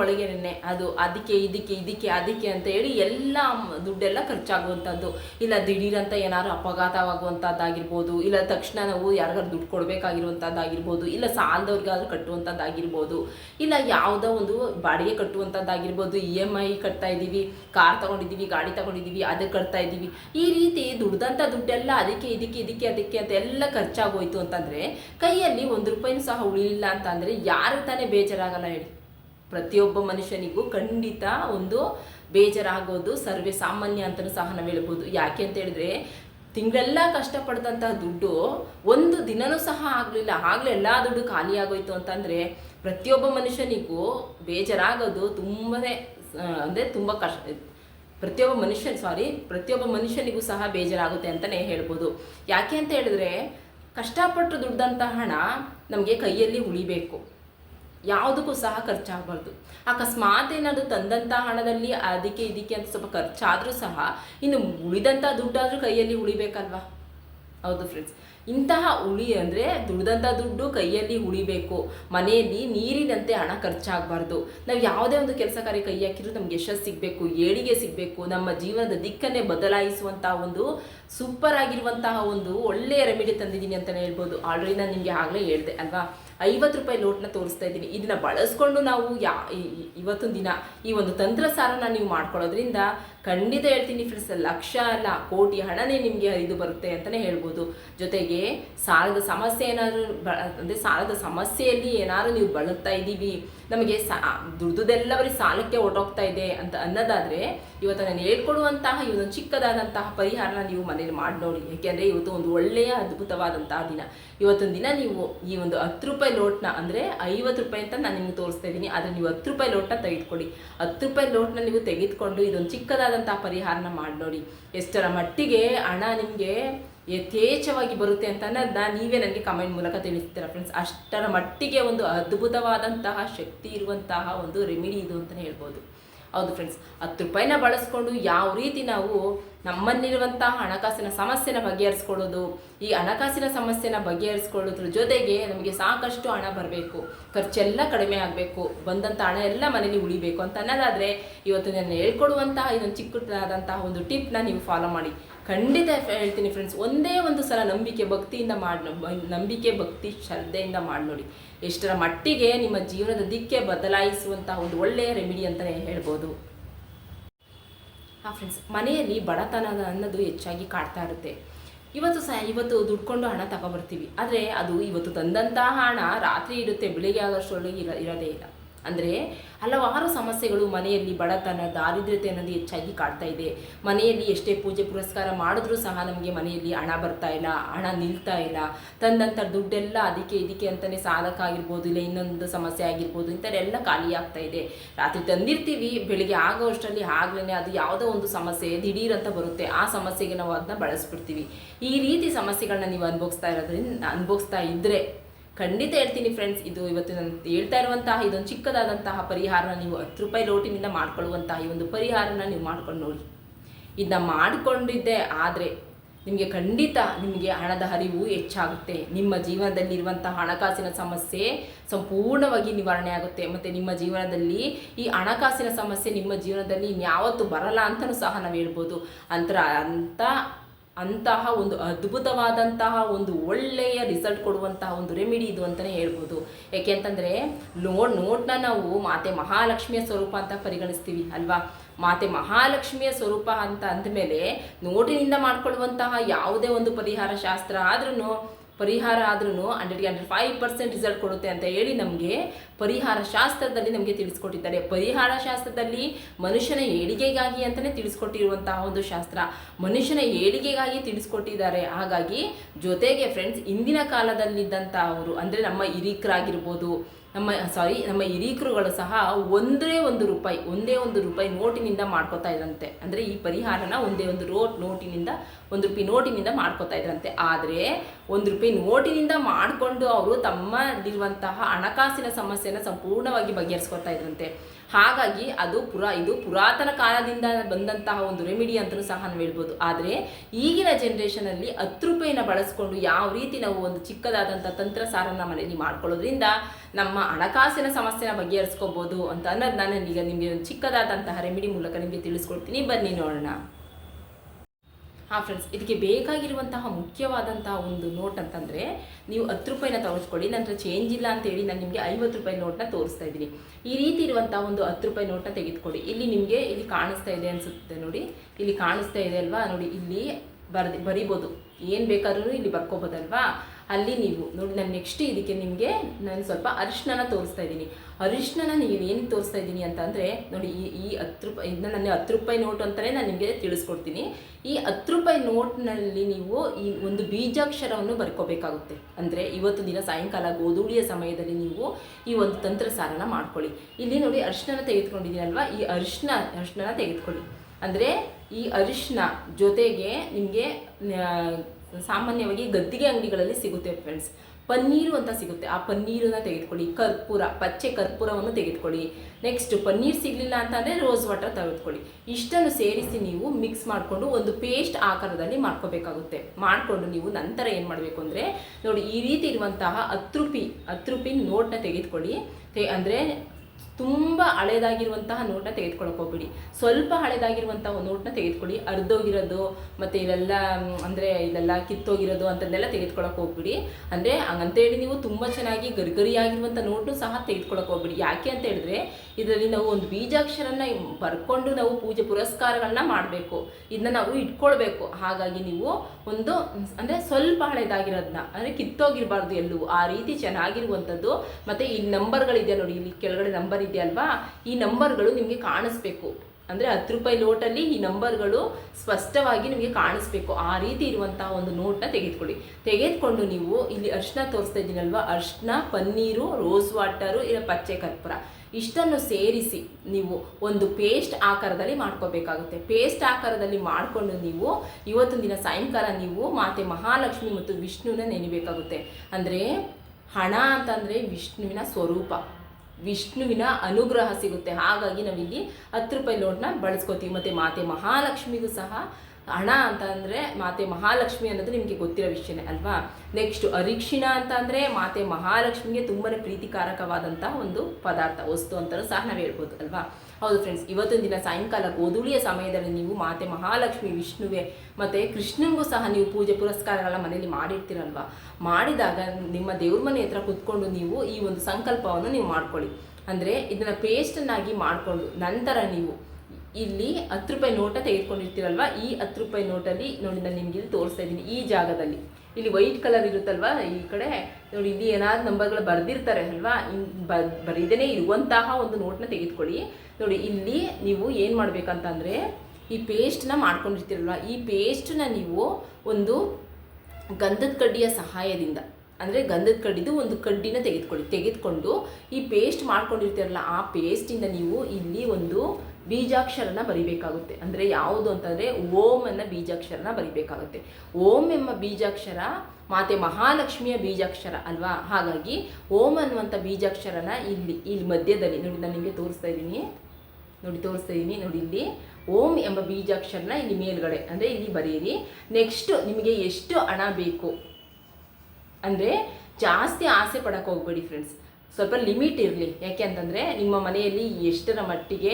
ಒಳಗೆ ನೆನ್ನೆ ಅದು ಅದಕ್ಕೆ, ಇದಕ್ಕೆ ಇದಕ್ಕೆ, ಅದಕ್ಕೆ ಅಂತ ಹೇಳಿ ಎಲ್ಲ ದುಡ್ಡೆಲ್ಲ ಖರ್ಚಾಗುವಂಥದ್ದು. ಇಲ್ಲ ದಿಢೀರಂತ ಏನಾದ್ರು ಅಪಘಾತವಾಗುವಂಥದ್ದಾಗಿರ್ಬೋದು, ಇಲ್ಲ ತಕ್ಷಣ ನಾವು ಯಾರಿಗಾದ್ರು ದುಡ್ಡು ಕೊಡಬೇಕಾಗಿರುವಂಥದ್ದಾಗಿರ್ಬೋದು, ಇಲ್ಲ ಸಾಲದವ್ರಿಗಾದ್ರೂ ಕಟ್ಟುವಂಥದ್ದಾಗಿರ್ಬೋದು, ಇಲ್ಲ ಯಾವುದೋ ಒಂದು ಬಾಡಿಗೆ ಕಟ್ಟುವಂಥದ್ದಾಗಿರ್ಬೋದು ಇ ಎಂ ಐ ಕಟ್ತಾ ಇದ್ದೀವಿ, ಕಾರ್ ತಗೊಂಡಿದ್ದೀವಿ, ಗಾಡಿ ತಗೊಂಡಿದ್ದೀವಿ ಅದಕ್ಕೆ ಕಟ್ತಾ ಇದ್ದೀವಿ. ಈ ರೀತಿ ದುಡ್ದಂಥ ದುಡ್ಡೆಲ್ಲ ಅದಕ್ಕೆ, ಇದಕ್ಕೆ ಇದಕ್ಕೆ, ಅದಕ್ಕೆ ಅದೆಲ್ಲ ಖರ್ಚಾಗೋಯ್ತು ಅಂತಂದರೆ ಕೈಯಲ್ಲಿ ಒಂದು ರೂಪಾಯಿನೂ ಸಹ ಉಳಿಲಿಲ್ಲ ಅಂತಂದರೆ ಯಾರು ತಾನೇ ಬೇಜಾರಾಗಲ್ಲ ಹೇಳಿ. ಪ್ರತಿಯೊಬ್ಬ ಮನುಷ್ಯನಿಗೂ ಖಂಡಿತ ಒಂದು ಬೇಜಾರಾಗೋದು, ಸರ್ವೇ ಸಾಮಾನ್ಯ ಅಂತಲೂ ಸಹ ನಾವು ಹೇಳ್ಬೋದು. ಯಾಕೆ ಅಂತ ಹೇಳಿದ್ರೆ ತಿಂಗಳೆಲ್ಲ ಕಷ್ಟಪಡ್ದಂತಹ ದುಡ್ಡು ಒಂದು ದಿನನೂ ಸಹ ಆಗಲಿಲ್ಲ. ಆಗಲೇ ಎಲ್ಲ ದುಡ್ಡು ಖಾಲಿ ಆಗೋಯ್ತು ಅಂತಂದರೆ ಪ್ರತಿಯೊಬ್ಬ ಮನುಷ್ಯನಿಗೂ ಬೇಜಾರಾಗೋದು ತುಂಬನೇ ಅಂದರೆ ತುಂಬ ಕಷ್ಟ. ಪ್ರತಿಯೊಬ್ಬ ಮನುಷ್ಯನ್ ಸಾರಿ ಪ್ರತಿಯೊಬ್ಬ ಮನುಷ್ಯನಿಗೂ ಸಹ ಬೇಜಾರಾಗುತ್ತೆ ಅಂತಲೇ ಹೇಳ್ಬೋದು. ಯಾಕೆ ಅಂತ ಹೇಳಿದ್ರೆ ಕಷ್ಟಪಟ್ಟು ದುಡ್ಡಂತ ಹಣ ನಮಗೆ ಕೈಯಲ್ಲಿ ಉಳಿಬೇಕು. ಯಾವುದಕ್ಕೂ ಸಹ ಖರ್ಚಾಗಬಾರ್ದು. ಅಕಸ್ಮಾತ್ ಏನಾದರೂ ತಂದಂಥ ಹಣದಲ್ಲಿ ಅದಕ್ಕೆ ಇದಕ್ಕೆ ಅಂತ ಸ್ವಲ್ಪ ಖರ್ಚಾದರೂ ಸಹ ಇನ್ನು ಉಳಿದಂಥ ದುಡ್ಡಾದರೂ ಕೈಯಲ್ಲಿ ಉಳಿಬೇಕಲ್ವಾ? ಹೌದು ಫ್ರೆಂಡ್ಸ್ ಇಂತಹ ಉಳಿ ಅಂದರೆ ದುಡ್ದಂಥ ದುಡ್ಡು ಕೈಯಲ್ಲಿ ಉಳಿಬೇಕು. ಮನೆಯಲ್ಲಿ ನೀರಿನಂತೆ ಹಣ ಖರ್ಚಾಗಬಾರ್ದು. ನಾವು ಯಾವುದೇ ಒಂದು ಕೆಲಸ ಕಾರ್ಯ ಕೈ ಹಾಕಿದ್ರು ನಮ್ಗೆ ಯಶಸ್ಸು ಸಿಗಬೇಕು, ಏಳಿಗೆ ಸಿಗಬೇಕು, ನಮ್ಮ ಜೀವನದ ದಿಕ್ಕನ್ನೇ ಬದಲಾಯಿಸುವಂತಹ ಒಂದು ಸೂಪರ್ ಆಗಿರುವಂತಹ ಒಂದು ಒಳ್ಳೆಯ ರೆಮಿಡಿ ತಂದಿದ್ದೀನಿ ಅಂತಲೇ ಹೇಳ್ಬೋದು. ಆಲ್ರೆಡಿ ನಾನು ನಿಮಗೆ ಆಗಲೇ ಹೇಳಿದೆ ಅಲ್ವಾ? ಐವತ್ತು ರೂಪಾಯಿ ಲೋಟ್ನ ತೋರಿಸ್ತಾ ಇದ್ದೀನಿ. ಇದನ್ನ ಬಳಸ್ಕೊಂಡು ನಾವು ಯಾ ಇವತ್ತೊಂದು ದಿನ ಈ ಒಂದು ತಂತ್ರಸಾರನ ನೀವು ಮಾಡ್ಕೊಳ್ಳೋದ್ರಿಂದ ಖಂಡಿತ ಹೇಳ್ತೀನಿ ಫ್ರೆಂಡ್ಸ್ ಲಕ್ಷ ಅಲ್ಲ ಕೋಟಿ ಹಣನೇ ನಿಮಗೆ ಇದು ಬರುತ್ತೆ ಅಂತಲೇ ಹೇಳ್ಬೋದು. ಜೊತೆಗೆ ಸಾಲದ ಸಮಸ್ಯೆ ಏನಾದರೂ ಬ, ಅಂದರೆ ಸಾಲದ ಸಮಸ್ಯೆಯಲ್ಲಿ ಏನಾದರೂ ನೀವು ಬಳಲ್ತಾ ಇದ್ದೀವಿ, ನಮಗೆ ಸಾ ದುಡ್ದುದೆಲ್ಲ ಬರೀ ಸಾಲಕ್ಕೆ ಓಟೋಗ್ತಾ ಇದೆ ಅಂತ ಅನ್ನೋದಾದರೆ ಇವತ್ತು ನಾನು ಹೇಳ್ಕೊಡುವಂತಹ ಈ ಒಂದು ಚಿಕ್ಕದಾದಂತಹ ಪರಿಹಾರನ ನೀವು ಮನೇಲಿ ಮಾಡಿ ನೋಡಿ. ಏಕೆಂದರೆ ಇವತ್ತು ಒಂದು ಒಳ್ಳೆಯ ಅದ್ಭುತವಾದಂತಹ ದಿನ. ಇವತ್ತೊಂದು ದಿನ ನೀವು ಈ ಒಂದು ಹತ್ತು ರೂಪಾಯಿ ಲೋಟ್ನ ಅಂದರೆ ಐವತ್ತು ರೂಪಾಯಿ ಅಂತ ನಾನು ನಿಮ್ಗೆ ತೋರಿಸ್ತಾ ಇದ್ದೀನಿ ಆದರೆ ನೀವು ಹತ್ತು ರೂಪಾಯಿ ಲೋಟ್ನ ತೆಗೆದುಕೊಡಿ ಹತ್ತು ರೂಪಾಯಿ ಲೋಟ್ನ ನೀವು ತೆಗೆದುಕೊಂಡು ಇದೊಂದು ಚಿಕ್ಕದಾದಂತಹ ಪರಿಹಾರನ ಮಾಡಿ ನೋಡಿ. ಎಷ್ಟರ ಮಟ್ಟಿಗೆ ಹಣ ನಿಮಗೆ ಯಥೇಚ್ಛವಾಗಿ ಬರುತ್ತೆ ಅಂತ ಅನ್ನೋದನ್ನ ನೀವೇ ನನಗೆ ಕಮೆಂಟ್ ಮೂಲಕ ತಿಳಿಸ್ತೀರ ಫ್ರೆಂಡ್ಸ್ ಅಷ್ಟರ ಮಟ್ಟಿಗೆ ಒಂದು ಅದ್ಭುತವಾದಂತಹ ಶಕ್ತಿ ಇರುವಂತಹ ಒಂದು ರೆಮಿಡಿ ಇದು ಅಂತಲೇ ಹೇಳ್ಬೋದು. ಹೌದು ಫ್ರೆಂಡ್ಸ್ ಹತ್ತು ರೂಪಾಯಿನ ಬಳಸ್ಕೊಂಡು ಯಾವ ರೀತಿ ನಾವು ನಮ್ಮಲ್ಲಿರುವಂತಹ ಹಣಕಾಸಿನ ಸಮಸ್ಯೆನ ಬಗೆಹರಿಸ್ಕೊಳ್ಳೋದು, ಈ ಹಣಕಾಸಿನ ಸಮಸ್ಯೆನ ಬಗೆಹರಿಸ್ಕೊಳ್ಳೋದ್ರ ಜೊತೆಗೆ ನಮಗೆ ಸಾಕಷ್ಟು ಹಣ ಬರಬೇಕು, ಖರ್ಚೆಲ್ಲ ಕಡಿಮೆ ಆಗಬೇಕು ಬಂದಂಥ ಹಣ ಎಲ್ಲ ಮನೇಲಿ ಉಳಿಬೇಕು ಅಂತ ಅನ್ನೋದಾದರೆ ಇವತ್ತು ನಾನು ಹೇಳ್ಕೊಡುವಂತಹ ಇದೊಂದು ಚಿಕ್ಕದಾದಂತಹ ಒಂದು ಟಿಪ್ನ ನೀವು ಫಾಲೋ ಮಾಡಿ. ಖಂಡಿತ ಹೇಳ್ತೀನಿ ಫ್ರೆಂಡ್ಸ್ ಒಂದೇ ಒಂದು ಸಲ ನಂಬಿಕೆ ಭಕ್ತಿಯಿಂದ ಮಾಡಿ ನಂಬಿಕೆ ಭಕ್ತಿ ಶ್ರದ್ಧೆಯಿಂದ ಮಾಡಿ ನೋಡಿ. ಎಷ್ಟರ ಮಟ್ಟಿಗೆ ನಿಮ್ಮ ಜೀವನದ ದಿಕ್ಕೆ ಬದಲಾಯಿಸುವಂತಹ ಒಂದು ಒಳ್ಳೆಯ ರೆಮಿಡಿ ಅಂತಲೇ ಹೇಳ್ಬೋದು. ಹಾಂ ಫ್ರೆಂಡ್ಸ್ ಮನೆಯಲ್ಲಿ ಬಡತನ ಅನ್ನೋದು ಹೆಚ್ಚಾಗಿ ಕಾಡ್ತಾ ಇರುತ್ತೆ. ಇವತ್ತು ಸಹ, ಇವತ್ತು ದುಡ್ಕೊಂಡು ಹಣ ತಗೊಬರ್ತೀವಿ. ಆದರೆ ಅದು ಇವತ್ತು ತಂದಂತಹ ಹಣ ರಾತ್ರಿ ಇರುತ್ತೆ, ಬೆಳಿಗ್ಗೆ ಆಗೋಷ್ಟರೊಳಗೆ ಇರ, ಇರೋದೇ ಇಲ್ಲ. ಅಂದರೆ ಹಲವಾರು ಸಮಸ್ಯೆಗಳು ಮನೆಯಲ್ಲಿ ಬಡತನ, ದಾರಿದ್ರ್ಯತೆ ಅನ್ನೋದು ಹೆಚ್ಚಾಗಿ ಕಾಡ್ತಾ ಇದೆ. ಮನೆಯಲ್ಲಿ ಎಷ್ಟೇ ಪೂಜೆ ಪುರಸ್ಕಾರ ಮಾಡಿದ್ರೂ ಸಹ ನಮಗೆ ಮನೆಯಲ್ಲಿ ಹಣ ಬರ್ತಾ ಇಲ್ಲ, ಹಣ ನಿಲ್ತಾ ಇಲ್ಲ. ತಂದಂಥ ದುಡ್ಡೆಲ್ಲ ಅದಕ್ಕೆ ಇದಕ್ಕೆ ಅಂತಲೇ ಸಾಲಕ್ಕಾಗಿರ್ಬೋದು ಇಲ್ಲ ಇನ್ನೊಂದು ಸಮಸ್ಯೆ ಆಗಿರ್ಬೋದು ಇಂಥದ್ದೆಲ್ಲ ಖಾಲಿ ಆಗ್ತಾ ಇದೆ. ರಾತ್ರಿ ತಂದಿರ್ತೀವಿ, ಬೆಳಿಗ್ಗೆ ಆಗೋ ಅಷ್ಟರಲ್ಲಿ ಆಗ್ಲೇ ಅದು ಯಾವುದೋ ಒಂದು ಸಮಸ್ಯೆ, ದಿಢೀರ್ ಅಂತ ಬರುತ್ತೆ. ಆ ಸಮಸ್ಯೆಗೆ ನಾವು ಅದನ್ನ ಬಳಸ್ಬಿಡ್ತೀವಿ. ಈ ರೀತಿ ಸಮಸ್ಯೆಗಳನ್ನ ನೀವು ಅನುಭವಿಸ್ತಾ ಇರೋದ್ರಿಂದ, ಅನುಭವಿಸ್ತಾ ಇದ್ದರೆ ಖಂಡಿತ ಹೇಳ್ತೀನಿ ಫ್ರೆಂಡ್ಸ್ ಇದು ಇವತ್ತು ನಾನು ಹೇಳ್ತಾ ಇರುವಂತಹ ಇದೊಂದು ಚಿಕ್ಕದಾದಂತಹ ಪರಿಹಾರನ ನೀವು ಹತ್ತು ರೂಪಾಯಿ ಲೋಟಿನಿಂದ ಮಾಡ್ಕೊಳ್ಳುವಂತಹ ಈ ಒಂದು ಪರಿಹಾರನ ನೀವು ಮಾಡ್ಕೊಂಡು ನೋಡಿ. ಇದನ್ನ ಮಾಡಿಕೊಂಡಿದ್ದೆ ಆದರೆ ನಿಮಗೆ ಖಂಡಿತ ನಿಮಗೆ ಹಣದ ಹರಿವು ಹೆಚ್ಚಾಗುತ್ತೆ. ನಿಮ್ಮ ಜೀವನದಲ್ಲಿರುವಂತಹ ಹಣಕಾಸಿನ ಸಮಸ್ಯೆ ಸಂಪೂರ್ಣವಾಗಿ ನಿವಾರಣೆ ಆಗುತ್ತೆ. ಮತ್ತು ನಿಮ್ಮ ಜೀವನದಲ್ಲಿ ಈ ಹಣಕಾಸಿನ ಸಮಸ್ಯೆ ನಿಮ್ಮ ಜೀವನದಲ್ಲಿ ಇನ್ಯಾವತ್ತೂ ಬರಲ್ಲ ಅಂತಲೂ ಸಹ ನಾವು ಹೇಳ್ಬೋದು. ಅಂತರ ಅಂತ ಅಂತಹ ಒಂದು ಅದ್ಭುತವಾದಂತಹ ಒಂದು ಒಳ್ಳೆಯ ರಿಸಲ್ಟ್ ಕೊಡುವಂತಹ ಒಂದು ರೆಮಿಡಿ ಇದು ಅಂತಲೇ ಹೇಳ್ಬೋದು. ಯಾಕೆ ಅಂತಂದರೆ ನೋಡ್ ನೋಟ್ನ ನಾವು ಮಾತೆ ಮಹಾಲಕ್ಷ್ಮಿಯ ಸ್ವರೂಪ ಅಂತ ಪರಿಗಣಿಸ್ತೀವಿ ಅಲ್ವಾ? ಮಾತೆ ಮಹಾಲಕ್ಷ್ಮಿಯ ಸ್ವರೂಪ ಅಂತ ಅಂದಮೇಲೆ ನೋಟಿನಿಂದ ಮಾಡಿಕೊಳ್ಳುವಂತಹ ಯಾವುದೇ ಒಂದು ಪರಿಹಾರ ಶಾಸ್ತ್ರ ಆದ್ರೂ ಪರಿಹಾರ ಆದ್ರೂ ಹಂಡ್ರೆಡ್ಗೆ ಹಂಡ್ರೆಡ್ ಫೈವ್ ಪರ್ಸೆಂಟ್ ರಿಸಲ್ಟ್ ಕೊಡುತ್ತೆ ಅಂತ ಹೇಳಿ ನಮಗೆ ಪರಿಹಾರ ಶಾಸ್ತ್ರದಲ್ಲಿ ನಮಗೆ ತಿಳಿಸ್ಕೊಟ್ಟಿದ್ದಾರೆ. ಪರಿಹಾರ ಶಾಸ್ತ್ರದಲ್ಲಿ ಮನುಷ್ಯನ ಏಳಿಗೆಗಾಗಿ ಅಂತಲೇ ತಿಳಿಸ್ಕೊಟ್ಟಿರುವಂತಹ ಒಂದು ಶಾಸ್ತ್ರ. ಮನುಷ್ಯನ ಏಳಿಗೆಗಾಗಿ ತಿಳಿಸ್ಕೊಟ್ಟಿದ್ದಾರೆ. ಹಾಗಾಗಿ ಜೊತೆಗೆ ಫ್ರೆಂಡ್ಸ್ ಇಂದಿನ ಕಾಲದಲ್ಲಿದ್ದಂಥ ಅವರು, ಅಂದರೆ ನಮ್ಮ ಹಿರೀಕರಾಗಿರ್ಬೋದು ನಮ್ಮ ಸಾರಿ ನಮ್ಮ ಹಿರೀಕರುಗಳು ಸಹ ಒಂದೇ ಒಂದು ರೂಪಾಯಿ, ಒಂದೇ ಒಂದು ರೂಪಾಯಿ ನೋಟಿನಿಂದ ಮಾಡ್ಕೋತಾ ಇದ್ರಂತೆ. ಅಂದರೆ ಈ ಪರಿಹಾರನ ಒಂದೇ ಒಂದು ರೋಟ್ ನೋಟಿನಿಂದ, ಒಂದು ರೂಪಾಯಿ ನೋಟಿನಿಂದ ಮಾಡ್ಕೋತಾ ಇದ್ರಂತೆ. ಆದರೆ ಒಂದು ರೂಪಾಯಿ ನೋಟಿನಿಂದ ಮಾಡಿಕೊಂಡು ಅವರು ತಮ್ಮಲ್ಲಿರುವಂತಹ ಹಣಕಾಸಿನ ಸಮಸ್ಯೆನ ಸಂಪೂರ್ಣವಾಗಿ ಬಗೆಹರಿಸ್ಕೊತಾ ಇದ್ರಂತೆ. ಹಾಗಾಗಿ ಅದು ಪುರಾ, ಇದು ಪುರಾತನ ಕಾಲದಿಂದ ಬಂದಂತಹ ಒಂದು ರೆಮಿಡಿ ಅಂತಲೂ ಸಹ ನಾವು ಹೇಳ್ಬೋದು. ಆದರೆ ಈಗಿನ ಜನ್ರೇಷನಲ್ಲಿ ಹತ್ತು ರೂಪಾಯಿನ ಬಳಸ್ಕೊಂಡು ಯಾವ ರೀತಿ ನಾವು ಒಂದು ಚಿಕ್ಕದಾದಂಥ ತಂತ್ರಸಾರನ ಮನೆಯಲ್ಲಿ ಮಾಡ್ಕೊಳ್ಳೋದ್ರಿಂದ ನಮ್ಮ ಹಣಕಾಸಿನ ಸಮಸ್ಯೆನ ಬಗೆಹರಿಸ್ಕೋಬೋದು ಅಂತ ಅನ್ನೋದು ನಾನು ಈಗ ನಿಮಗೆ ಒಂದು ಚಿಕ್ಕದಾದಂತಹ ರೆಮಿಡಿ ಮೂಲಕ ನಿಮಗೆ ತಿಳಿಸ್ಕೊಡ್ತೀನಿ. ಬನ್ನಿ ನೋಡೋಣ. ಹಾಂ ಫ್ರೆಂಡ್ಸ್ ಇದಕ್ಕೆ ಬೇಕಾಗಿರುವಂತಹ ಮುಖ್ಯವಾದಂತಹ ಒಂದು ನೋಟ್ ಅಂತಂದರೆ ನೀವು ಹತ್ತು ರೂಪಾಯಿನ ತೋರಿಸ್ಕೊಳ್ಳಿ ನಂತರ ಚೇಂಜ್ ಇಲ್ಲ ಅಂತೇಳಿ ನಾನು ನಿಮಗೆ ಐವತ್ತು ರೂಪಾಯಿ ನೋಟ್ನ ತೋರಿಸ್ತಾ ಇದ್ದೀನಿ. ಈ ರೀತಿ ಇರುವಂಥ ಒಂದು ಹತ್ತು ರೂಪಾಯಿ ನೋಟ್ನ ತೆಗೆದುಕೊಡಿ ಇಲ್ಲಿ ನಿಮಗೆ ಇಲ್ಲಿ ಕಾಣಿಸ್ತಾ ಇದೆ ಅನಿಸುತ್ತೆ ನೋಡಿ. ಇಲ್ಲಿ ಕಾಣಿಸ್ತಾ ಇದೆ ಅಲ್ವಾ? ನೋಡಿ, ಇಲ್ಲಿ ಬರ್ದು ಬರಿಬೋದು. ಏನು ಬೇಕಾದ್ರೂ ಇಲ್ಲಿ ಬರ್ಕೋಬೋದಲ್ವಾ? ಅಲ್ಲಿ ನೀವು, ನೋಡಿ, ನಾನು ನೆಕ್ಸ್ಟ್ ಇದಕ್ಕೆ ನಿಮಗೆ ನಾನು ಸ್ವಲ್ಪ ಅರಿಶಿನ ತೋರಿಸ್ತಾ ಇದ್ದೀನಿ. ಅರಿಶಿನ ನೀವು ಏನು ತೋರಿಸ್ತಾ ಇದ್ದೀನಿ ಅಂತ ಅಂದರೆ, ನೋಡಿ, ಈ ಈ ಹತ್ತು ರೂಪಾಯಿ ಇದನ್ನ ನಾನು ಹತ್ತು ರೂಪಾಯಿ ನೋಟ್ ಅಂತಲೇ ನಾನು ನಿಮಗೆ ತಿಳಿಸ್ಕೊಡ್ತೀನಿ. ಈ ಹತ್ತು ರೂಪಾಯಿ ನೋಟ್ನಲ್ಲಿ ನೀವು ಈ ಒಂದು ಬೀಜಾಕ್ಷರವನ್ನು ಬರ್ಕೋಬೇಕಾಗುತ್ತೆ. ಅಂದರೆ ಇವತ್ತು ದಿನ ಸಾಯಂಕಾಲ ಗೋಧೂಳಿಯ ಸಮಯದಲ್ಲಿ ನೀವು ಈ ಒಂದು ತಂತ್ರಸಾರನ ಮಾಡ್ಕೊಳ್ಳಿ. ಇಲ್ಲಿ ನೋಡಿ ಅರಿಶಿನ ತೆಗೆದುಕೊಂಡಿದ್ದೀನಲ್ವಾ ಈ ಅರಿಶಿನ ಅರಿಶಿನ ತೆಗೆದುಕೊಳ್ಳಿ. ಅಂದರೆ ಈ ಅರಿಶಿನ ಜೊತೆಗೆ ನಿಮಗೆ ಸಾಮಾನ್ಯವಾಗಿ ಗದ್ದಿಗೆ ಅಂಗಡಿಗಳಲ್ಲಿ ಸಿಗುತ್ತೆ ಫ್ರೆಂಡ್ಸ್ ಪನ್ನೀರು ಅಂತ ಸಿಗುತ್ತೆ. ಆ ಪನ್ನೀರನ್ನ ತೆಗೆದುಕೊಳ್ಳಿ. ಕರ್ಪೂರ, ಪಚ್ಚೆ ಕರ್ಪೂರವನ್ನು ತೆಗೆದುಕೊಳ್ಳಿ. ನೆಕ್ಸ್ಟ್ ಪನ್ನೀರ್ ಸಿಗಲಿಲ್ಲ ಅಂತಂದರೆ ರೋಸ್ ವಾಟರ್ ತೆಗೆದುಕೊಳ್ಳಿ. ಇಷ್ಟನ್ನು ಸೇರಿಸಿ ನೀವು ಮಿಕ್ಸ್ ಮಾಡಿಕೊಂಡು ಒಂದು ಪೇಸ್ಟ್ ಆಕಾರದಲ್ಲಿ ಮಾಡ್ಕೋಬೇಕಾಗುತ್ತೆ. ಮಾಡಿಕೊಂಡು ನೀವು ನಂತರ ಏನು ಮಾಡಬೇಕು ಅಂದರೆ ನೋಡಿ ಈ ರೀತಿ ಇರುವಂತಹ ಹತ್ತು ರೂಪಿ ನೋಟ್ನ ತೆಗೆದುಕೊಳ್ಳಿ. ತೆ ಅಂದರೆ ತುಂಬ ಹಳೇದಾಗಿರುವಂತಹ ನೋಟನ್ನ ತೆಗೆದುಕೊಳ್ಳೋಕೆ ಹೋಗ್ಬಿಡಿ. ಸ್ವಲ್ಪ ಹಳೇದಾಗಿರುವಂತಹ ನೋಟ್ನ ತೆಗೆದುಕೊಳ್ಳಿ. ಅರ್ಧೋಗಿರೋದು ಮತ್ತು ಇಲ್ಲೆಲ್ಲ ಅಂದರೆ ಇಲ್ಲೆಲ್ಲ ಕಿತ್ತೋಗಿರೋದು ಅಂಥದ್ದೆಲ್ಲ ತೆಗೆದುಕೊಳ್ಳೋಕೆ ಹೋಗ್ಬಿಡಿ. ಅಂದರೆ ಹಂಗಂತೇಳಿ ನೀವು ತುಂಬ ಚೆನ್ನಾಗಿ ಗರಿಗರಿಯಾಗಿರುವಂಥ ನೋಟು ಸಹ ತೆಗೆದುಕೊಳ್ಳೋಕೆ ಹೋಗ್ಬಿಡಿ. ಯಾಕೆ ಅಂತ ಹೇಳಿದ್ರೆ, ಇದರಲ್ಲಿ ನಾವು ಒಂದು ಬೀಜಾಕ್ಷರನ ಬರ್ಕೊಂಡು ನಾವು ಪೂಜೆ ಪುರಸ್ಕಾರಗಳನ್ನ ಮಾಡಬೇಕು. ಇದನ್ನ ನಾವು ಇಟ್ಕೊಳ್ಬೇಕು. ಹಾಗಾಗಿ ನೀವು ಒಂದು, ಅಂದರೆ ಸ್ವಲ್ಪ ಹಳೇದಾಗಿರೋದನ್ನ ಅಂದರೆ ಕಿತ್ತೋಗಿರಬಾರ್ದು ಎಲ್ಲವೂ ಆ ರೀತಿ ಚೆನ್ನಾಗಿರುವಂಥದ್ದು. ಮತ್ತು ಈ ನಂಬರ್ಗಳಿದೆ ನೋಡಿ, ಇಲ್ಲಿ ಕೆಳಗಡೆ ನಂಬರ್ ಇದೆಯಲ್ವಾ ಈ ನಂಬರ್ಗಳು ನಿಮಗೆ ಕಾಣಿಸ್ಬೇಕು. ಅಂದರೆ ಹತ್ತು ರೂಪಾಯಿ ನೋಟಲ್ಲಿ ಈ ನಂಬರ್ಗಳು ಸ್ಪಷ್ಟವಾಗಿ ನಿಮಗೆ ಕಾಣಿಸ್ಬೇಕು. ಆ ರೀತಿ ಇರುವಂತಹ ಒಂದು ನೋಟ್ನ ತೆಗೆದುಕೊಳ್ಳಿ. ತೆಗೆದುಕೊಂಡು ನೀವು ಇಲ್ಲಿ ಅರ್ಶಿನ ತೋರಿಸ್ತಾ ಇದ್ದೀನಲ್ವಾ? ಅರ್ಶಿನ, ಪನ್ನೀರು, ರೋಸ್ ವಾಟರು, ಇಲ್ಲ ಪಚ್ಚೆ ಕರ್ಪೂರ. ಇಷ್ಟನ್ನು ಸೇರಿಸಿ ನೀವು ಒಂದು ಪೇಸ್ಟ್ ಆಕಾರದಲ್ಲಿ ಮಾಡ್ಕೋಬೇಕಾಗುತ್ತೆ. ಪೇಸ್ಟ್ ಆಕಾರದಲ್ಲಿ ಮಾಡಿಕೊಂಡು ನೀವು ಇವತ್ತಿನ ದಿನ ಸಾಯಂಕಾಲ ನೀವು ಮಾತೆ ಮಹಾಲಕ್ಷ್ಮಿ ಮತ್ತು ವಿಷ್ಣುವಿನ ನೆನಿಬೇಕಾಗುತ್ತೆ. ಅಂದರೆ ಹಣ ಅಂತಂದರೆ ವಿಷ್ಣುವಿನ ಸ್ವರೂಪ. ವಿಷ್ಣುವಿನ ಅನುಗ್ರಹ ಸಿಗುತ್ತೆ. ಹಾಗಾಗಿ ನಾವಿಲ್ಲಿ ಹತ್ತು ರೂಪಾಯಿ ನೋಟ್ನ ಬಳಸ್ಕೋತೀವಿ. ಮತ್ತು ಮಾತೆ ಮಹಾಲಕ್ಷ್ಮಿಗೂ ಸಹ ಹಣ ಅಂತ ಅಂದರೆ ಮಾತೆ ಮಹಾಲಕ್ಷ್ಮಿ ಅನ್ನೋದು ನಿಮಗೆ ಗೊತ್ತಿರೋ ವಿಷಯನೇ ಅಲ್ವಾ? ನೆಕ್ಸ್ಟ್ ಅರಿಕ್ಷಿಣ ಅಂತ ಅಂದರೆ ಮಾತೆ ಮಹಾಲಕ್ಷ್ಮಿಗೆ ತುಂಬಾ ಪ್ರೀತಿಕಾರಕವಾದಂತಹ ಒಂದು ಪದಾರ್ಥ, ವಸ್ತು ಅಂತಲೂ ಸಹ ನಾವು ಹೇಳ್ಬೋದು ಅಲ್ವಾ? ಹೌದು ಫ್ರೆಂಡ್ಸ್ ಇವತ್ತೊಂದು ದಿನ ಸಾಯಂಕಾಲ ಗೋಧೂಳಿಯ ಸಮಯದಲ್ಲಿ ನೀವು ಮಾತೆ ಮಹಾಲಕ್ಷ್ಮಿ, ವಿಷ್ಣುವೆ ಮತ್ತು ಕೃಷ್ಣನಿಗೂ ಸಹ ನೀವು ಪೂಜೆ ಪುರಸ್ಕಾರಗಳನ್ನ ಮನೆಯಲ್ಲಿ ಮಾಡಿರ್ತೀರಲ್ವಾ? ಮಾಡಿದಾಗ ನಿಮ್ಮ ದೇವ್ರ ಮನೆ ಹತ್ರ ಕುತ್ಕೊಂಡು ನೀವು ಈ ಒಂದು ಸಂಕಲ್ಪವನ್ನು ನೀವು ಮಾಡ್ಕೊಳ್ಳಿ. ಅಂದರೆ ಇದನ್ನು ಪೇಸ್ಟನ್ನಾಗಿ ಮಾಡಿಕೊಂಡು ನಂತರ ನೀವು ಇಲ್ಲಿ ಹತ್ತು ರೂಪಾಯಿ ನೋಟ ತೆಗೆದುಕೊಂಡಿರ್ತೀರಲ್ವ? ಈ ಹತ್ತು ರೂಪಾಯಿ ನೋಟಲ್ಲಿ ನೋಡಿ ನಾನು ನಿಮಗೆ ಇಲ್ಲಿ ತೋರಿಸ್ತಾ ಇದ್ದೀನಿ. ಈ ಜಾಗದಲ್ಲಿ. ಇಲ್ಲಿ ವೈಟ್ ಕಲರ್ ಇರುತ್ತಲ್ವ? ಈ ಕಡೆ ನೋಡಿ ಇಲ್ಲಿ ಏನಾದ್ರು ನಂಬರ್ಗಳು ಬರೆದಿರ್ತಾರೆ ಅಲ್ವಾ? ಬರೀದೇ ಇರುವಂತಹ ಒಂದು ನೋಟ್ನ ತೆಗೆದುಕೊಳ್ಳಿ. ನೋಡಿ, ಇಲ್ಲಿ ನೀವು ಏನು ಮಾಡಬೇಕಂತಂದರೆ ಈ ಪೇಸ್ಟ್ನ ಮಾಡ್ಕೊಂಡಿರ್ತೀರಲ್ವ? ಈ ಪೇಸ್ಟನ್ನ ನೀವು ಒಂದು ಗಂಧದ ಕಡ್ಡಿಯ ಸಹಾಯದಿಂದ, ಅಂದರೆ ಗಂಧದ ಕಡ್ಡಿದು ಒಂದು ಕಡ್ಡಿನ ತೆಗೆದುಕೊಳ್ಳಿ. ತೆಗೆದುಕೊಂಡು ಈ ಪೇಸ್ಟ್ ಮಾಡ್ಕೊಂಡಿರ್ತೀರಲ್ಲ, ಆ ಪೇಸ್ಟಿಂದ ನೀವು ಇಲ್ಲಿ ಒಂದು ಬೀಜಾಕ್ಷರನ ಬರಿಬೇಕಾಗುತ್ತೆ. ಅಂದರೆ ಯಾವುದು ಅಂತಂದರೆ ಓಂ ಅನ್ನ ಬೀಜಾಕ್ಷರನ ಬರಿಬೇಕಾಗುತ್ತೆ. ಓಂ ಎಂಬ ಬೀಜಾಕ್ಷರ ಮಾತೆ ಮಹಾಲಕ್ಷ್ಮಿಯ ಬೀಜಾಕ್ಷರ ಅಲ್ವಾ? ಹಾಗಾಗಿ ಓಂ ಅನ್ನುವಂಥ ಬೀಜಾಕ್ಷರನ ಇಲ್ಲಿ ಇಲ್ಲಿ ಮಧ್ಯದಲ್ಲಿ ನೋಡಿ, ನಾನು ನಿಮಗೆ ತೋರಿಸ್ತಾ ಇದ್ದೀನಿ. ನೋಡಿ, ತೋರಿಸ್ತಾ ಇದ್ದೀನಿ. ನೋಡಿ, ಇಲ್ಲಿ ಓಂ ಎಂಬ ಬೀಜಾಕ್ಷರನ ಇಲ್ಲಿ ಮೇಲ್ಗಡೆ, ಅಂದರೆ ಇಲ್ಲಿ ಬರೆಯಿರಿ ನೆಕ್ಸ್ಟ್ ನಿಮಗೆ ಎಷ್ಟು ಹಣ ಬೇಕು? ಅಂದರೆ ಜಾಸ್ತಿ ಆಸೆ ಪಡಕ್ಕೆ ಹೋಗ್ಬೇಡಿ ಫ್ರೆಂಡ್ಸ್ ಸ್ವಲ್ಪ ಲಿಮಿಟ್ ಇರಲಿ. ಯಾಕೆ ಅಂತಂದರೆ ನಿಮ್ಮ ಮನೆಯಲ್ಲಿ ಎಷ್ಟರ ಮಟ್ಟಿಗೆ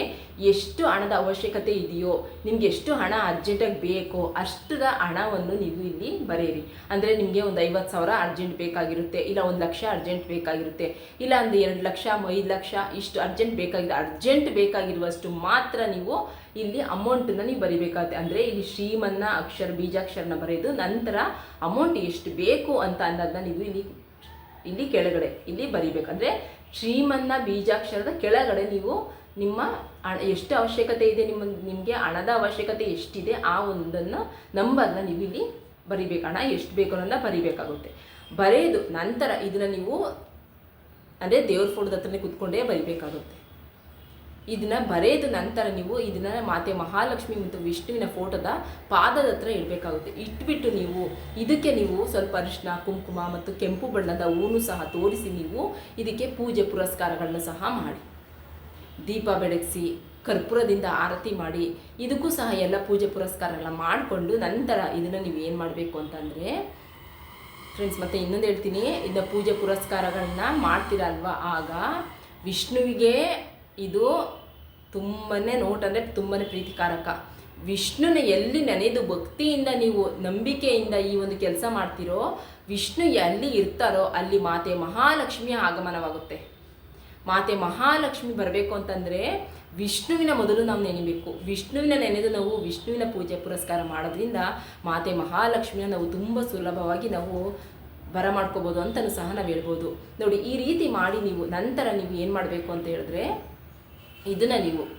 ಎಷ್ಟು ಹಣದ ಅವಶ್ಯಕತೆ ಇದೆಯೋ, ನಿಮ್ಗೆ ಎಷ್ಟು ಹಣ ಅರ್ಜೆಂಟಾಗಿ ಬೇಕೋ ಅಷ್ಟರ ಹಣವನ್ನು ನೀವು ಇಲ್ಲಿ ಬರೆಯಿರಿ. ಅಂದರೆ ನಿಮಗೆ ಒಂದು ಐವತ್ತು ಸಾವಿರ ಅರ್ಜೆಂಟ್ ಬೇಕಾಗಿರುತ್ತೆ, ಇಲ್ಲ ಒಂದು ಲಕ್ಷ ಅರ್ಜೆಂಟ್ ಬೇಕಾಗಿರುತ್ತೆ, ಇಲ್ಲ ಒಂದು ಎರಡು ಲಕ್ಷ, ಐದು ಲಕ್ಷ, ಇಷ್ಟು ಅರ್ಜೆಂಟ್ ಬೇಕಾಗಿದೆ ಅರ್ಜೆಂಟ್ ಬೇಕಾಗಿರುವಷ್ಟು ಮಾತ್ರ ನೀವು ಇಲ್ಲಿ ಅಮೌಂಟನ್ನು ನೀವು ಬರಿಬೇಕಾಗುತ್ತೆ. ಅಂದರೆ ಇಲ್ಲಿ ಶ್ರೀಮನ್ನ ಅಕ್ಷರ ಬೀಜಾಕ್ಷರನ ಬರೆಯೋದು ನಂತರ ಅಮೌಂಟ್ ಎಷ್ಟು ಬೇಕು ಅಂತ ಅನ್ನೋದನ್ನ ನೀವು ಇಲ್ಲಿ ಇಲ್ಲಿ ಕೆಳಗಡೆ, ಇಲ್ಲಿ ಬರಿಬೇಕಂದ್ರೆ ಶ್ರೀಮನ್ನ ಬೀಜಾಕ್ಷರದ ಕೆಳಗಡೆ ನೀವು ನಿಮ್ಮ ಎಷ್ಟು ಅವಶ್ಯಕತೆ ಇದೆ, ನಿಮ್ಮ, ನಿಮಗೆ ಹಣದ ಅವಶ್ಯಕತೆ ಎಷ್ಟಿದೆ, ಆ ಒಂದನ್ನು ನಂಬರ್ನ ನೀವು ಇಲ್ಲಿ ಬರಿಬೇಕು. ಹಣ ಎಷ್ಟು ಬೇಕು ಅನ್ನೋದನ್ನ ಬರಿಬೇಕಾಗುತ್ತೆ. ಬರೆಯೋದು ನಂತರ ಇದನ್ನು ನೀವು ಅದೇ ದೇವ್ರ ಫೋಟೋದ ಹತ್ರನೇ ಕುತ್ಕೊಂಡೇ ಬರಿಬೇಕಾಗುತ್ತೆ. ಇದನ್ನ ಬರೆಯದ ನಂತರ ನೀವು ಇದನ್ನ ಮಾತೆ ಮಹಾಲಕ್ಷ್ಮಿ ಮತ್ತು ವಿಷ್ಣುವಿನ ಫೋಟೋದ ಪಾದದ ಹತ್ರ ಇಡಬೇಕಾಗುತ್ತೆ. ಇಟ್ಬಿಟ್ಟು ನೀವು ಇದಕ್ಕೆ ನೀವು ಸ್ವಲ್ಪ ಅರಿಶಿನ ಕುಂಕುಮ ಮತ್ತು ಕೆಂಪು ಬಣ್ಣದ ಹೂನು ಸಹ ತೋರಿಸಿ ನೀವು ಇದಕ್ಕೆ ಪೂಜೆ ಪುರಸ್ಕಾರಗಳನ್ನು ಸಹ ಮಾಡಿ. ದೀಪ ಬೆಳಗಿಸಿ, ಕರ್ಪೂರದಿಂದ ಆರತಿ ಮಾಡಿ, ಇದಕ್ಕೂ ಸಹ ಎಲ್ಲ ಪೂಜೆ ಪುರಸ್ಕಾರಗಳನ್ನ ಮಾಡಿಕೊಂಡು ನಂತರ ಇದನ್ನು ನೀವು ಏನು ಮಾಡಬೇಕು ಅಂತಂದರೆ ಫ್ರೆಂಡ್ಸ್ ಮತ್ತೆ ಇನ್ನೊಂದು ಹೇಳ್ತೀನಿ. ಇದನ್ನ ಪೂಜೆ ಪುರಸ್ಕಾರಗಳನ್ನ ಮಾಡ್ತೀರಲ್ವ? ಆಗ ವಿಷ್ಣುವಿಗೆ ಇದು ತುಂಬನೇ ನೋಟ್ ಅಂದರೆ ತುಂಬನೇ ಪ್ರೀತಿಕಾರಕ. ವಿಷ್ಣುನ ಎಲ್ಲಿ ನೆನೆದು ಭಕ್ತಿಯಿಂದ ನೀವು ನಂಬಿಕೆಯಿಂದ ಈ ಒಂದು ಕೆಲಸ ಮಾಡ್ತೀರೋ, ವಿಷ್ಣು ಎಲ್ಲಿ ಇರ್ತಾರೋ ಅಲ್ಲಿ ಮಾತೆ ಮಹಾಲಕ್ಷ್ಮಿಯ ಆಗಮನವಾಗುತ್ತೆ. ಮಾತೆ ಮಹಾಲಕ್ಷ್ಮಿ ಬರಬೇಕು ಅಂತಂದರೆ ವಿಷ್ಣುವಿನ ಮೊದಲು ನಾವು ನೆನೆಬೇಕು. ವಿಷ್ಣುವಿನ ನೆನೆದು ನಾವು ವಿಷ್ಣುವಿನ ಪೂಜೆ ಪುರಸ್ಕಾರ ಮಾಡೋದ್ರಿಂದ ಮಾತೆ ಮಹಾಲಕ್ಷ್ಮಿನ ನಾವು ತುಂಬ ಸುಲಭವಾಗಿ ನಾವು ಬರ ಮಾಡ್ಕೋಬೋದು ಅಂತಲೂ ಸಹ ನಾವು ಹೇಳ್ಬೋದು. ನೋಡಿ, ಈ ರೀತಿ ಮಾಡಿ ನೀವು ನಂತರ ನೀವು ಏನು ಮಾಡಬೇಕು ಅಂತ ಹೇಳಿದ್ರೆ ಇದನ್ನು ನೀವು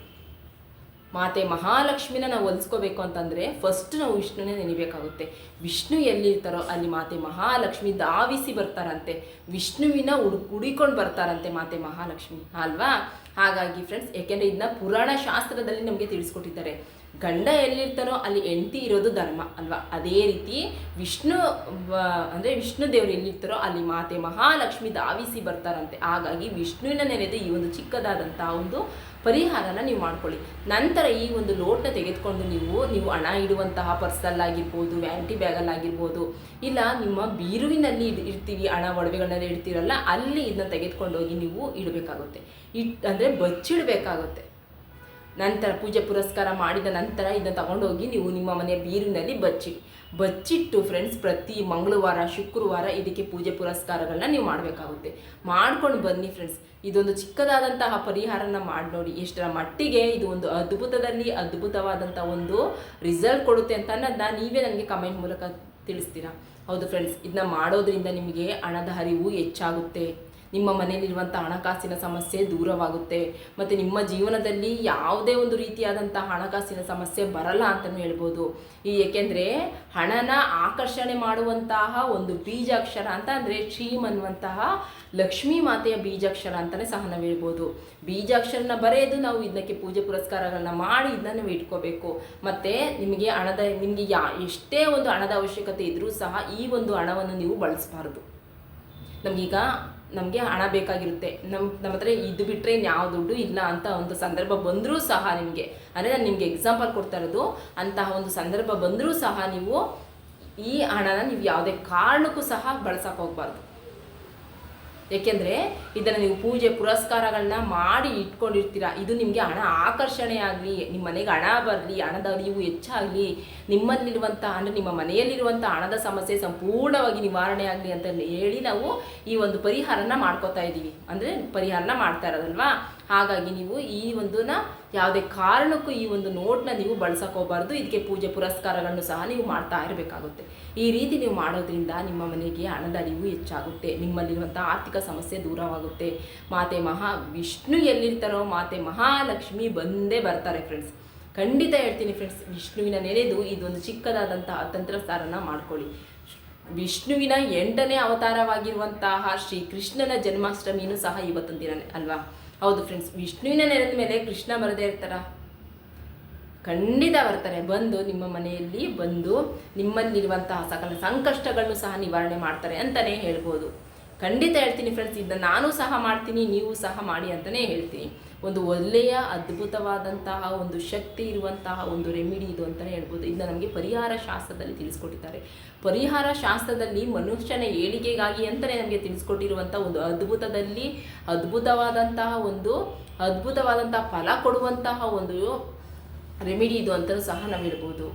ಮಾತೆ ಮಹಾಲಕ್ಷ್ಮಿನ ನಾವು ಹೊಲಿಸ್ಕೋಬೇಕು ಅಂತಂದರೆ ಫಸ್ಟ್ ನಾವು ವಿಷ್ಣುನೇ ನೆನಿಬೇಕಾಗುತ್ತೆ. ವಿಷ್ಣು ಎಲ್ಲಿರ್ತಾರೋ ಅಲ್ಲಿ ಮಾತೆ ಮಹಾಲಕ್ಷ್ಮಿ ಧಾವಿಸಿ ಬರ್ತಾರಂತೆ. ವಿಷ್ಣುವಿನ ಹುಡು ಹುಡಿಕೊಂಡು ಬರ್ತಾರಂತೆ ಮಾತೆ ಮಹಾಲಕ್ಷ್ಮಿ. ಅಲ್ವಾ? ಹಾಗಾಗಿ ಫ್ರೆಂಡ್ಸ್ ಯಾಕೆಂದರೆ ಇದನ್ನ ಪುರಾಣ ಶಾಸ್ತ್ರದಲ್ಲಿ ನಮಗೆ ತಿಳಿಸ್ಕೊಟ್ಟಿದ್ದಾರೆ. ಗಂಡ ಎಲ್ಲಿರ್ತಾರೋ ಅಲ್ಲಿ ಹೆಂಡತಿ ಇರೋದು ಧರ್ಮ, ಅಲ್ವಾ? ಅದೇ ರೀತಿ ವಿಷ್ಣು ಅಂದರೆ ವಿಷ್ಣು ದೇವರು ಎಲ್ಲಿರ್ತಾರೋ ಅಲ್ಲಿ ಮಾತೆ ಮಹಾಲಕ್ಷ್ಮಿ ಧಾವಿಸಿ ಬರ್ತಾರಂತೆ. ಹಾಗಾಗಿ ವಿಷ್ಣುವಿನ ನೆನೆದು ಈ ಒಂದು ಚಿಕ್ಕದಾದಂತಹ ಒಂದು ಪರಿಹಾರನ ನೀವು ಮಾಡ್ಕೊಳ್ಳಿ. ನಂತರ ಈ ಒಂದು ಲೋಟನ್ನ ತೆಗೆದುಕೊಂಡು ನೀವು ನೀವು ಹಣ ಇಡುವಂತಹ ಪರ್ಸಲ್ಲಾಗಿರ್ಬೋದು ವ್ಯಾಂಟಿ ಬ್ಯಾಗಲ್ಲಾಗಿರ್ಬೋದು ಇಲ್ಲ ನಿಮ್ಮ ಬೀರುವಿನಲ್ಲಿ ಇಡ್, ಇಡ್ತೀವಿ, ಹಣ ಒಡವೆಗಳನ್ನೆಲ್ಲ ಇಡ್ತೀರಲ್ಲ, ಅಲ್ಲಿ ಇದನ್ನ ತೆಗೆದುಕೊಂಡೋಗಿ ನೀವು ಇಡಬೇಕಾಗುತ್ತೆ. ಇಟ್, ಅಂದರೆ ಬಚ್ಚಿಡಬೇಕಾಗುತ್ತೆ. ನಂತರ ಪೂಜೆ ಪುರಸ್ಕಾರ ಮಾಡಿದ ನಂತರ ಇದನ್ನು ತಗೊಂಡೋಗಿ ನೀವು ನಿಮ್ಮ ಮನೆಯ ಬೀರಿನಲ್ಲಿ ಬಚ್ಚಿ. ಬಚ್ಚಿಟ್ಟು ಫ್ರೆಂಡ್ಸ್ ಪ್ರತಿ ಮಂಗಳವಾರ, ಶುಕ್ರವಾರ ಇದಕ್ಕೆ ಪೂಜೆ ಪುರಸ್ಕಾರಗಳನ್ನ ನೀವು ಮಾಡಬೇಕಾಗುತ್ತೆ. ಮಾಡ್ಕೊಂಡು ಬನ್ನಿ ಫ್ರೆಂಡ್ಸ್ ಇದೊಂದು ಚಿಕ್ಕದಾದಂತಹ ಪರಿಹಾರನ ಮಾಡಿ ನೋಡಿ. ಎಷ್ಟರ ಮಟ್ಟಿಗೆ ಇದು ಒಂದು ಅದ್ಭುತದಲ್ಲಿ ಅದ್ಭುತವಾದಂಥ ಒಂದು ರಿಸಲ್ಟ್ ಕೊಡುತ್ತೆ ಅಂತ ಅನ್ನೋದನ್ನ ನೀವೇ ನನಗೆ ಕಮೆಂಟ್ ಮೂಲಕ ತಿಳಿಸ್ತೀರಾ? ಹೌದು ಫ್ರೆಂಡ್ಸ್ ಇದನ್ನ ಮಾಡೋದ್ರಿಂದ ನಿಮಗೆ ಹಣದ ಹರಿವು ಹೆಚ್ಚಾಗುತ್ತೆ. ನಿಮ್ಮ ಮನೆಯಲ್ಲಿರುವಂಥ ಹಣಕಾಸಿನ ಸಮಸ್ಯೆ ದೂರವಾಗುತ್ತೆ. ಮತ್ತು ನಿಮ್ಮ ಜೀವನದಲ್ಲಿ ಯಾವುದೇ ಒಂದು ರೀತಿಯಾದಂಥ ಹಣಕಾಸಿನ ಸಮಸ್ಯೆ ಬರಲ್ಲ ಅಂತಲೂ ಹೇಳ್ಬೋದು. ಈ ಏಕೆಂದರೆ ಹಣನ ಆಕರ್ಷಣೆ ಮಾಡುವಂತಹ ಒಂದು ಬೀಜಾಕ್ಷರ ಅಂತ ಅಂದರೆ ಶ್ರೀಮ್ ಅನ್ನುವಂತಹ ಲಕ್ಷ್ಮೀ ಮಾತೆಯ ಬೀಜಾಕ್ಷರ ಅಂತಲೇ ಸಹ ನಾವು ಹೇಳ್ಬೋದು. ಬೀಜಾಕ್ಷರನ ಬರೆಯದು ನಾವು ಇದಕ್ಕೆ ಪೂಜೆ ಪುರಸ್ಕಾರಗಳನ್ನ ಮಾಡಿ ಇದನ್ನ ನಾವು ಇಟ್ಕೋಬೇಕು. ಮತ್ತು ನಿಮಗೆ ಹಣದ ನಿಮಗೆ ಯಾ ಎಷ್ಟೇ ಒಂದು ಹಣದ ಅವಶ್ಯಕತೆ ಇದ್ದರೂ ಸಹ ಈ ಒಂದು ಹಣವನ್ನು ನೀವು ಬಳಸಬಾರ್ದು. ನಮಗೀಗ ನಮಗೆ ಹಣ ಬೇಕಾಗಿರುತ್ತೆ. ನಮ್ಮ ನಮ್ಮ ಹತ್ರ ಇದು ಬಿಟ್ಟರೆ ಯಾವ ದುಡ್ಡು ಇಲ್ಲ ಅಂತ ಒಂದು ಸಂದರ್ಭ ಬಂದರೂ ಸಹ ನಿಮಗೆ. ಅಂದರೆ ನಾನು ನಿಮಗೆ ಎಕ್ಸಾಂಪಲ್ ಕೊಡ್ತಾ ಇರೋದು, ಅಂತಹ ಒಂದು ಸಂದರ್ಭ ಬಂದರೂ ಸಹ ನೀವು ಈ ಹಣನ ನೀವು ಯಾವುದೇ ಕಾರಣಕ್ಕೂ ಸಹ ಬಳಸಕ್ಕೆ ಹೋಗ್ಬಾರ್ದು. ಏಕೆಂದರೆ ಇದನ್ನು ನೀವು ಪೂಜೆ ಪುರಸ್ಕಾರಗಳನ್ನ ಮಾಡಿ ಇಟ್ಕೊಂಡಿರ್ತೀರ. ಇದು ನಿಮಗೆ ಹಣ ಆಕರ್ಷಣೆ ಆಗಲಿ ನಿಮ್ಮ ಮನೆಗೆ ಹಣ ಬರಲಿ, ಹಣದ ಅರಿವು ಹೆಚ್ಚಾಗಲಿ ನಿಮ್ಮಲ್ಲಿರುವಂಥ ಅಂದರೆ ನಿಮ್ಮ ಮನೆಯಲ್ಲಿರುವಂಥ ಹಣದ ಸಮಸ್ಯೆ ಸಂಪೂರ್ಣವಾಗಿ ನಿವಾರಣೆ ಆಗಲಿ ಅಂತ ಹೇಳಿ ನಾವು ಈ ಒಂದು ಪರಿಹಾರನ ಮಾಡ್ಕೋತಾ ಇದ್ದೀವಿ ಅಂದರೆ ಪರಿಹಾರನ ಮಾಡ್ತಾ ಇರೋದಲ್ವಾ? ಹಾಗಾಗಿ ನೀವು ಈ ಒಂದನ್ನ ಯಾವುದೇ ಕಾರಣಕ್ಕೂ ಈ ಒಂದು ನೋಟ್ನ ನೀವು ಬಳಸೋಕೋಬಾರ್ದು ಇದಕ್ಕೆ ಪೂಜೆ ಪುರಸ್ಕಾರಗಳನ್ನು ಸಹ ನೀವು ಮಾಡ್ತಾ ಇರಬೇಕಾಗುತ್ತೆ. ಈ ರೀತಿ ನೀವು ಮಾಡೋದ್ರಿಂದ ನಿಮ್ಮ ಮನೆಗೆ ಹಣದ ಅರಿವು ಹೆಚ್ಚಾಗುತ್ತೆ. ನಿಮ್ಮಲ್ಲಿರುವಂಥ ಆರ್ಥಿಕ ಸಮಸ್ಯೆ ದೂರವಾಗುತ್ತೆ. ಮಾತೆ ಮಹಾ ವಿಷ್ಣು ಎಲ್ಲಿರ್ತಾರೋ, ಮಾತೆ ಮಹಾಲಕ್ಷ್ಮಿ ಬಂದೇ ಬರ್ತಾರೆ ಫ್ರೆಂಡ್ಸ್ ಖಂಡಿತ ಹೇಳ್ತೀನಿ ಫ್ರೆಂಡ್ಸ್ ವಿಷ್ಣುವಿನ ನೆನೆದು ಇದೊಂದು ಚಿಕ್ಕದಾದಂತಹ ತಂತ್ರಸಾರನ ಮಾಡ್ಕೊಳ್ಳಿ. ವಿಷ್ಣುವಿನ ಎಂಟನೇ ಅವತಾರವಾಗಿರುವಂತಹ ಶ್ರೀ ಕೃಷ್ಣನ ಜನ್ಮಾಷ್ಟಮಿನೂ ಸಹ ಇವತ್ತೊಂದು ದಿನ ಅಲ್ವಾ? ಹೌದು ಫ್ರೆಂಡ್ಸ್ ವಿಷ್ಣುವಿನ ನೆನೆದ ಮೇಲೆ ಕೃಷ್ಣ ಬರದೇ ಇರ್ತಾರ. ಖಂಡಿತ ಬರ್ತಾರೆ. ಬಂದು ನಿಮ್ಮ ಮನೆಯಲ್ಲಿ ಬಂದು ನಿಮ್ಮಲ್ಲಿರುವಂತಹ ಸಕಲ ಸಂಕಷ್ಟಗಳನ್ನು ಸಹ ನಿವಾರಣೆ ಮಾಡ್ತಾರೆ ಅಂತಲೇ ಹೇಳ್ಬೋದು. ಖಂಡಿತ ಹೇಳ್ತೀನಿ ಫ್ರೆಂಡ್ಸ್ ಇದನ್ನ ನಾನು ಸಹ ಮಾಡ್ತೀನಿ, ನೀವು ಸಹ ಮಾಡಿ ಅಂತಲೇ ಹೇಳ್ತೀನಿ. ಒಂದು ಒಳ್ಳೆಯ ಅದ್ಭುತವಾದಂತಹ ಒಂದು ಶಕ್ತಿ ಇರುವಂತಹ ಒಂದು ರೆಮಿಡಿ ಇದು ಅಂತಲೇ ಹೇಳ್ಬೋದು. ಇದನ್ನ ನಮಗೆ ಪರಿಹಾರ ಶಾಸ್ತ್ರದಲ್ಲಿ ತಿಳಿಸ್ಕೊಟ್ಟಿದ್ದಾರೆ. ಪರಿಹಾರ ಶಾಸ್ತ್ರದಲ್ಲಿ ಮನುಷ್ಯನ ಏಳಿಗೆಗಾಗಿ ಅಂತಲೇ ನಮಗೆ ತಿಳಿಸ್ಕೊಟ್ಟಿರುವಂಥ ಒಂದು ಅದ್ಭುತದಲ್ಲಿ ಅದ್ಭುತವಾದಂತಹ ಒಂದು ಅದ್ಭುತವಾದಂತಹ ಫಲ ಕೊಡುವಂತಹ ಒಂದು ರೆಮಿಡಿ ಇದು ಅಂತಲೂ ಸಹ ನಾವು ಹೇಳ್ಬೋದು.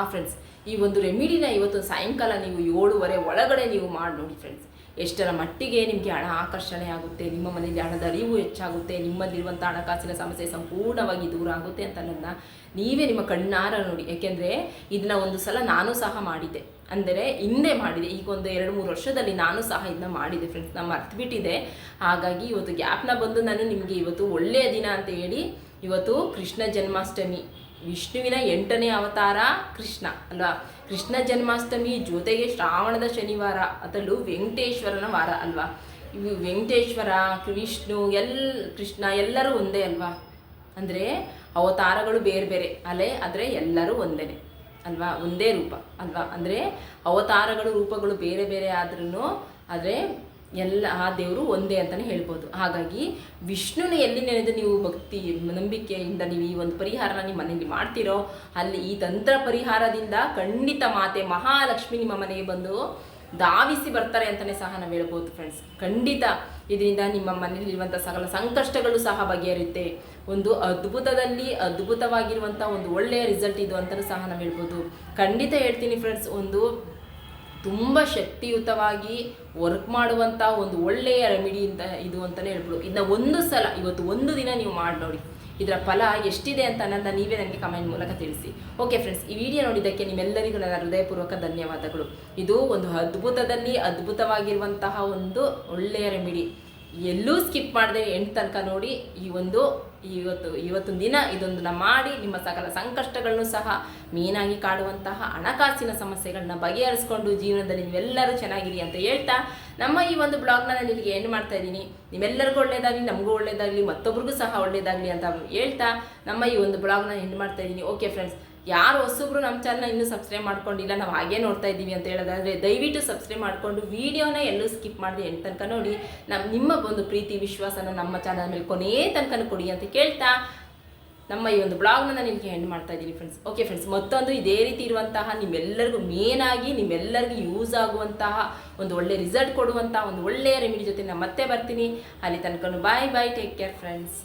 ಆ ಫ್ರೆಂಡ್ಸ್ ಈ ಒಂದು ರೆಮಿಡಿನ ಇವತ್ತು ಸಾಯಂಕಾಲ ನೀವು ಏಳುವರೆ ಒಳಗಡೆ ನೀವು ಮಾಡಿ ನೋಡಿ ಫ್ರೆಂಡ್ಸ್ ಎಷ್ಟರ ಮಟ್ಟಿಗೆ ನಿಮಗೆ ಹಣ ಆಕರ್ಷಣೆ ಆಗುತ್ತೆ, ನಿಮ್ಮ ಮನೆಯಲ್ಲಿ ಹಣದ ಅರಿವು ಹೆಚ್ಚಾಗುತ್ತೆ ನಿಮ್ಮಲ್ಲಿರುವಂಥ ಹಣಕಾಸಿನ ಸಮಸ್ಯೆ ಸಂಪೂರ್ಣವಾಗಿ ದೂರ ಆಗುತ್ತೆ ಅಂತ ನನ್ನ ನೀವೇ ನಿಮ್ಮ ಕಣ್ಣಾರ ನೋಡಿ. ಯಾಕೆಂದರೆ ಇದನ್ನ ಒಂದು ಸಲ ನಾನು ಸಹ ಮಾಡಿದೆ ಅಂದರೆ ಹಿಂದೆ ಮಾಡಿದೆ. ಈಗ ಒಂದು ಎರಡು ಮೂರು ವರ್ಷದಲ್ಲಿ ನಾನು ಸಹ ಇದನ್ನ ಮಾಡಿದೆ ಫ್ರೆಂಡ್ಸ್ ನಾನು ಮರ್ತ್ಬಿಟ್ಟಿದೆ ಹಾಗಾಗಿ ಇವತ್ತು ಗ್ಯಾಪ್ನ ಬಂದು ನಾನು ನಿಮಗೆ ಇವತ್ತು ಒಳ್ಳೆಯ ದಿನ ಅಂತ ಹೇಳಿ ಇವತ್ತು ಕೃಷ್ಣ ಜನ್ಮಾಷ್ಟಮಿ. ವಿಷ್ಣುವಿನ ಎಂಟನೇ ಅವತಾರ ಕೃಷ್ಣ, ಅಲ್ವಾ? ಕೃಷ್ಣ ಜನ್ಮಾಷ್ಟಮಿ ಜೊತೆಗೆ ಶ್ರಾವಣದ ಶನಿವಾರ, ಅದರಲ್ಲೂ ವೆಂಕಟೇಶ್ವರನ ವಾರ, ಅಲ್ವಾ? ಇವು ವೆಂಕಟೇಶ್ವರ, ವಿಷ್ಣು, ಎಲ್, ಕೃಷ್ಣ ಎಲ್ಲರೂ ಒಂದೇ, ಅಲ್ವಾ? ಅಂದರೆ ಅವತಾರಗಳು ಬೇರೆ ಬೇರೆ, ಅಲೆ ಆದರೆ ಎಲ್ಲರೂ ಒಂದೇ ಅಲ್ವಾ? ಒಂದೇ ರೂಪ, ಅಲ್ವಾ? ಅಂದರೆ ಅವತಾರಗಳು, ರೂಪಗಳು ಬೇರೆ ಬೇರೆ ಆದ್ರೂ ಆದರೆ ಎಲ್ಲ ಆ ದೇವರು ಒಂದೇ ಅಂತಲೇ ಹೇಳ್ಬೋದು. ಹಾಗಾಗಿ ವಿಷ್ಣುನ ಎಲ್ಲಿ ನೆನೆದು ನೀವು ಭಕ್ತಿ, ನಂಬಿಕೆಯಿಂದ ನೀವು ಈ ಒಂದು ಪರಿಹಾರನ ನಿಮ್ಮ ಮನೆಯಲ್ಲಿ ಮಾಡ್ತೀರೋ, ಅಲ್ಲಿ ಈ ತಂತ್ರ ಪರಿಹಾರದಿಂದ ಖಂಡಿತ ಮಾತೆ ಮಹಾಲಕ್ಷ್ಮಿ ನಿಮ್ಮ ಮನೆಗೆ ಬಂದು ಧಾವಿಸಿ ಬರ್ತಾರೆ ಅಂತಲೇ ಸಹ ನಾವು ಹೇಳ್ಬೋದು ಫ್ರೆಂಡ್ಸ್ ಖಂಡಿತ ಇದರಿಂದ ನಿಮ್ಮ ಮನೆಯಲ್ಲಿರುವಂಥ ಸಕಲ ಸಂಕಷ್ಟಗಳು ಸಹ ಬಗೆಹರಿಯುತ್ತೆ. ಒಂದು ಅದ್ಭುತದಲ್ಲಿ ಅದ್ಭುತವಾಗಿರುವಂಥ ಒಂದು ಒಳ್ಳೆಯ ರಿಸಲ್ಟ್ ಇದು ಅಂತಲೂ ಸಹ ನಾವು ಹೇಳ್ಬೋದು. ಖಂಡಿತ ಹೇಳ್ತೀನಿ ಫ್ರೆಂಡ್ಸ್ ಒಂದು ತುಂಬ ಶಕ್ತಿಯುತವಾಗಿ ವರ್ಕ್ ಮಾಡುವಂಥ ಒಂದು ಒಳ್ಳೆಯ ರೆಮಿಡಿ ಅಂತ ಇದು ಅಂತಲೇ ಹೇಳ್ಬೋದು. ಇದನ್ನ ಒಂದು ಸಲ, ಇವತ್ತು ಒಂದು ದಿನ ನೀವು ಮಾಡಿ ನೋಡಿ. ಇದರ ಫಲ ಎಷ್ಟಿದೆ ಅಂತ ನನ್ನ ನೀವೇ ನನಗೆ ಕಮೆಂಟ್ ಮೂಲಕ ತಿಳಿಸಿ. ಓಕೆ ಫ್ರೆಂಡ್ಸ್ ಈ ವಿಡಿಯೋ ನೋಡಿದ್ದಕ್ಕೆ ನಿಮ್ಮೆಲ್ಲರಿಗೂ ನನ್ನ ಹೃದಯಪೂರ್ವಕ ಧನ್ಯವಾದಗಳು. ಇದು ಒಂದು ಅದ್ಭುತದಲ್ಲಿ ಅದ್ಭುತವಾಗಿರುವಂತಹ ಒಂದು ಒಳ್ಳೆಯ ರೆಮಿಡಿ ಎಲ್ಲೂ ಸ್ಕಿಪ್ ಮಾಡದೆ ಎಂಟು ತನಕ ನೋಡಿ ಈ ಒಂದು ಇವತ್ತು ಇವತ್ತು ದಿನ ಇದೊಂದನ್ನು ಮಾಡಿ ನಿಮ್ಮ ಸಕಲ ಸಂಕಷ್ಟಗಳನ್ನು ಸಹ ಮೀನಾಗಿ ಕಾಡುವಂತಹ ಹಣಕಾಸಿನ ಸಮಸ್ಯೆಗಳನ್ನ ಬಗೆಹರಿಸ್ಕೊಂಡು ಜೀವನದಲ್ಲಿ ನೀವೆಲ್ಲರೂ ಚೆನ್ನಾಗಿರಿ ಅಂತ ಹೇಳ್ತಾ ನಮ್ಮ ಈ ಒಂದು ಬ್ಲಾಗ್ನ ನಾನು ನಿಮಗೆ ಏನು ಮಾಡ್ತಾ ಇದ್ದೀನಿ. ನಿಮ್ಮೆಲ್ಲರಿಗೂ ಒಳ್ಳೇದಾಗಲಿ, ನಮಗೂ ಒಳ್ಳೇದಾಗಲಿ, ಮತ್ತೊಬ್ರಿಗೂ ಸಹ ಒಳ್ಳೇದಾಗಲಿ ಅಂತ ಹೇಳ್ತಾ ನಮ್ಮ ಈ ಒಂದು ಬ್ಲಾಗ್ನ ಎಂಡ್ ಮಾಡ್ತಾ ಇದ್ದೀನಿ. ಓಕೆ ಫ್ರೆಂಡ್ಸ್ ಯಾರು ಹೊಸಬ್ರು ನಮ್ಮ ಚಾನಲ್ನ ಇನ್ನೂ ಸಬ್ಸ್ಕ್ರೈಬ್ ಮಾಡ್ಕೊಂಡಿಲ್ಲ, ನಾವು ಹಾಗೆ ನೋಡ್ತಾ ಇದ್ದೀವಿ ಅಂತ ಹೇಳೋದಾದರೆ ದಯವಿಟ್ಟು ಸಬ್ಸ್ಕ್ರೈಬ್ ಮಾಡಿಕೊಂಡು ವಿಡಿಯೋನ ಎಲ್ಲೂ ಸ್ಕಿಪ್ ಮಾಡಿದೆ ಎಂಟು ತನಕ ನೋಡಿ ನಮ್ಮ ನಿಮ್ಮ ಒಂದು ಪ್ರೀತಿ, ವಿಶ್ವಾಸನ ನಮ್ಮ ಚಾನಲ್ ಮೇಲೆ ಕೊನೆಯ ತನಕ ಕೊಡಿ ಅಂತ ಕೇಳ್ತಾ ನಮ್ಮ ಈ ಒಂದು ಬ್ಲಾಗ್ನ ನಾನು ನಿಮಗೆ ಎಂಡ್ ಮಾಡ್ತಾ ಇದ್ದೀನಿ ಫ್ರೆಂಡ್ಸ್ ಓಕೆ ಫ್ರೆಂಡ್ಸ್ ಮತ್ತೊಂದು ಇದೇ ರೀತಿ ಇರುವಂತಹ ನಿಮ್ಮೆಲ್ಲರಿಗೂ ಮೇನಾಗಿ ನಿಮ್ಮೆಲ್ಲರಿಗೂ ಯೂಸ್ ಆಗುವಂತಹ ಒಂದು ಒಳ್ಳೆ ರಿಸಲ್ಟ್ ಕೊಡುವಂತಹ ಒಂದು ಒಳ್ಳೆಯ ರೆಮಿಡಿ ಜೊತೆ ನಾನು ಮತ್ತೆ ಬರ್ತೀನಿ. ಅಲ್ಲಿ ತನಕ bye bye take care friends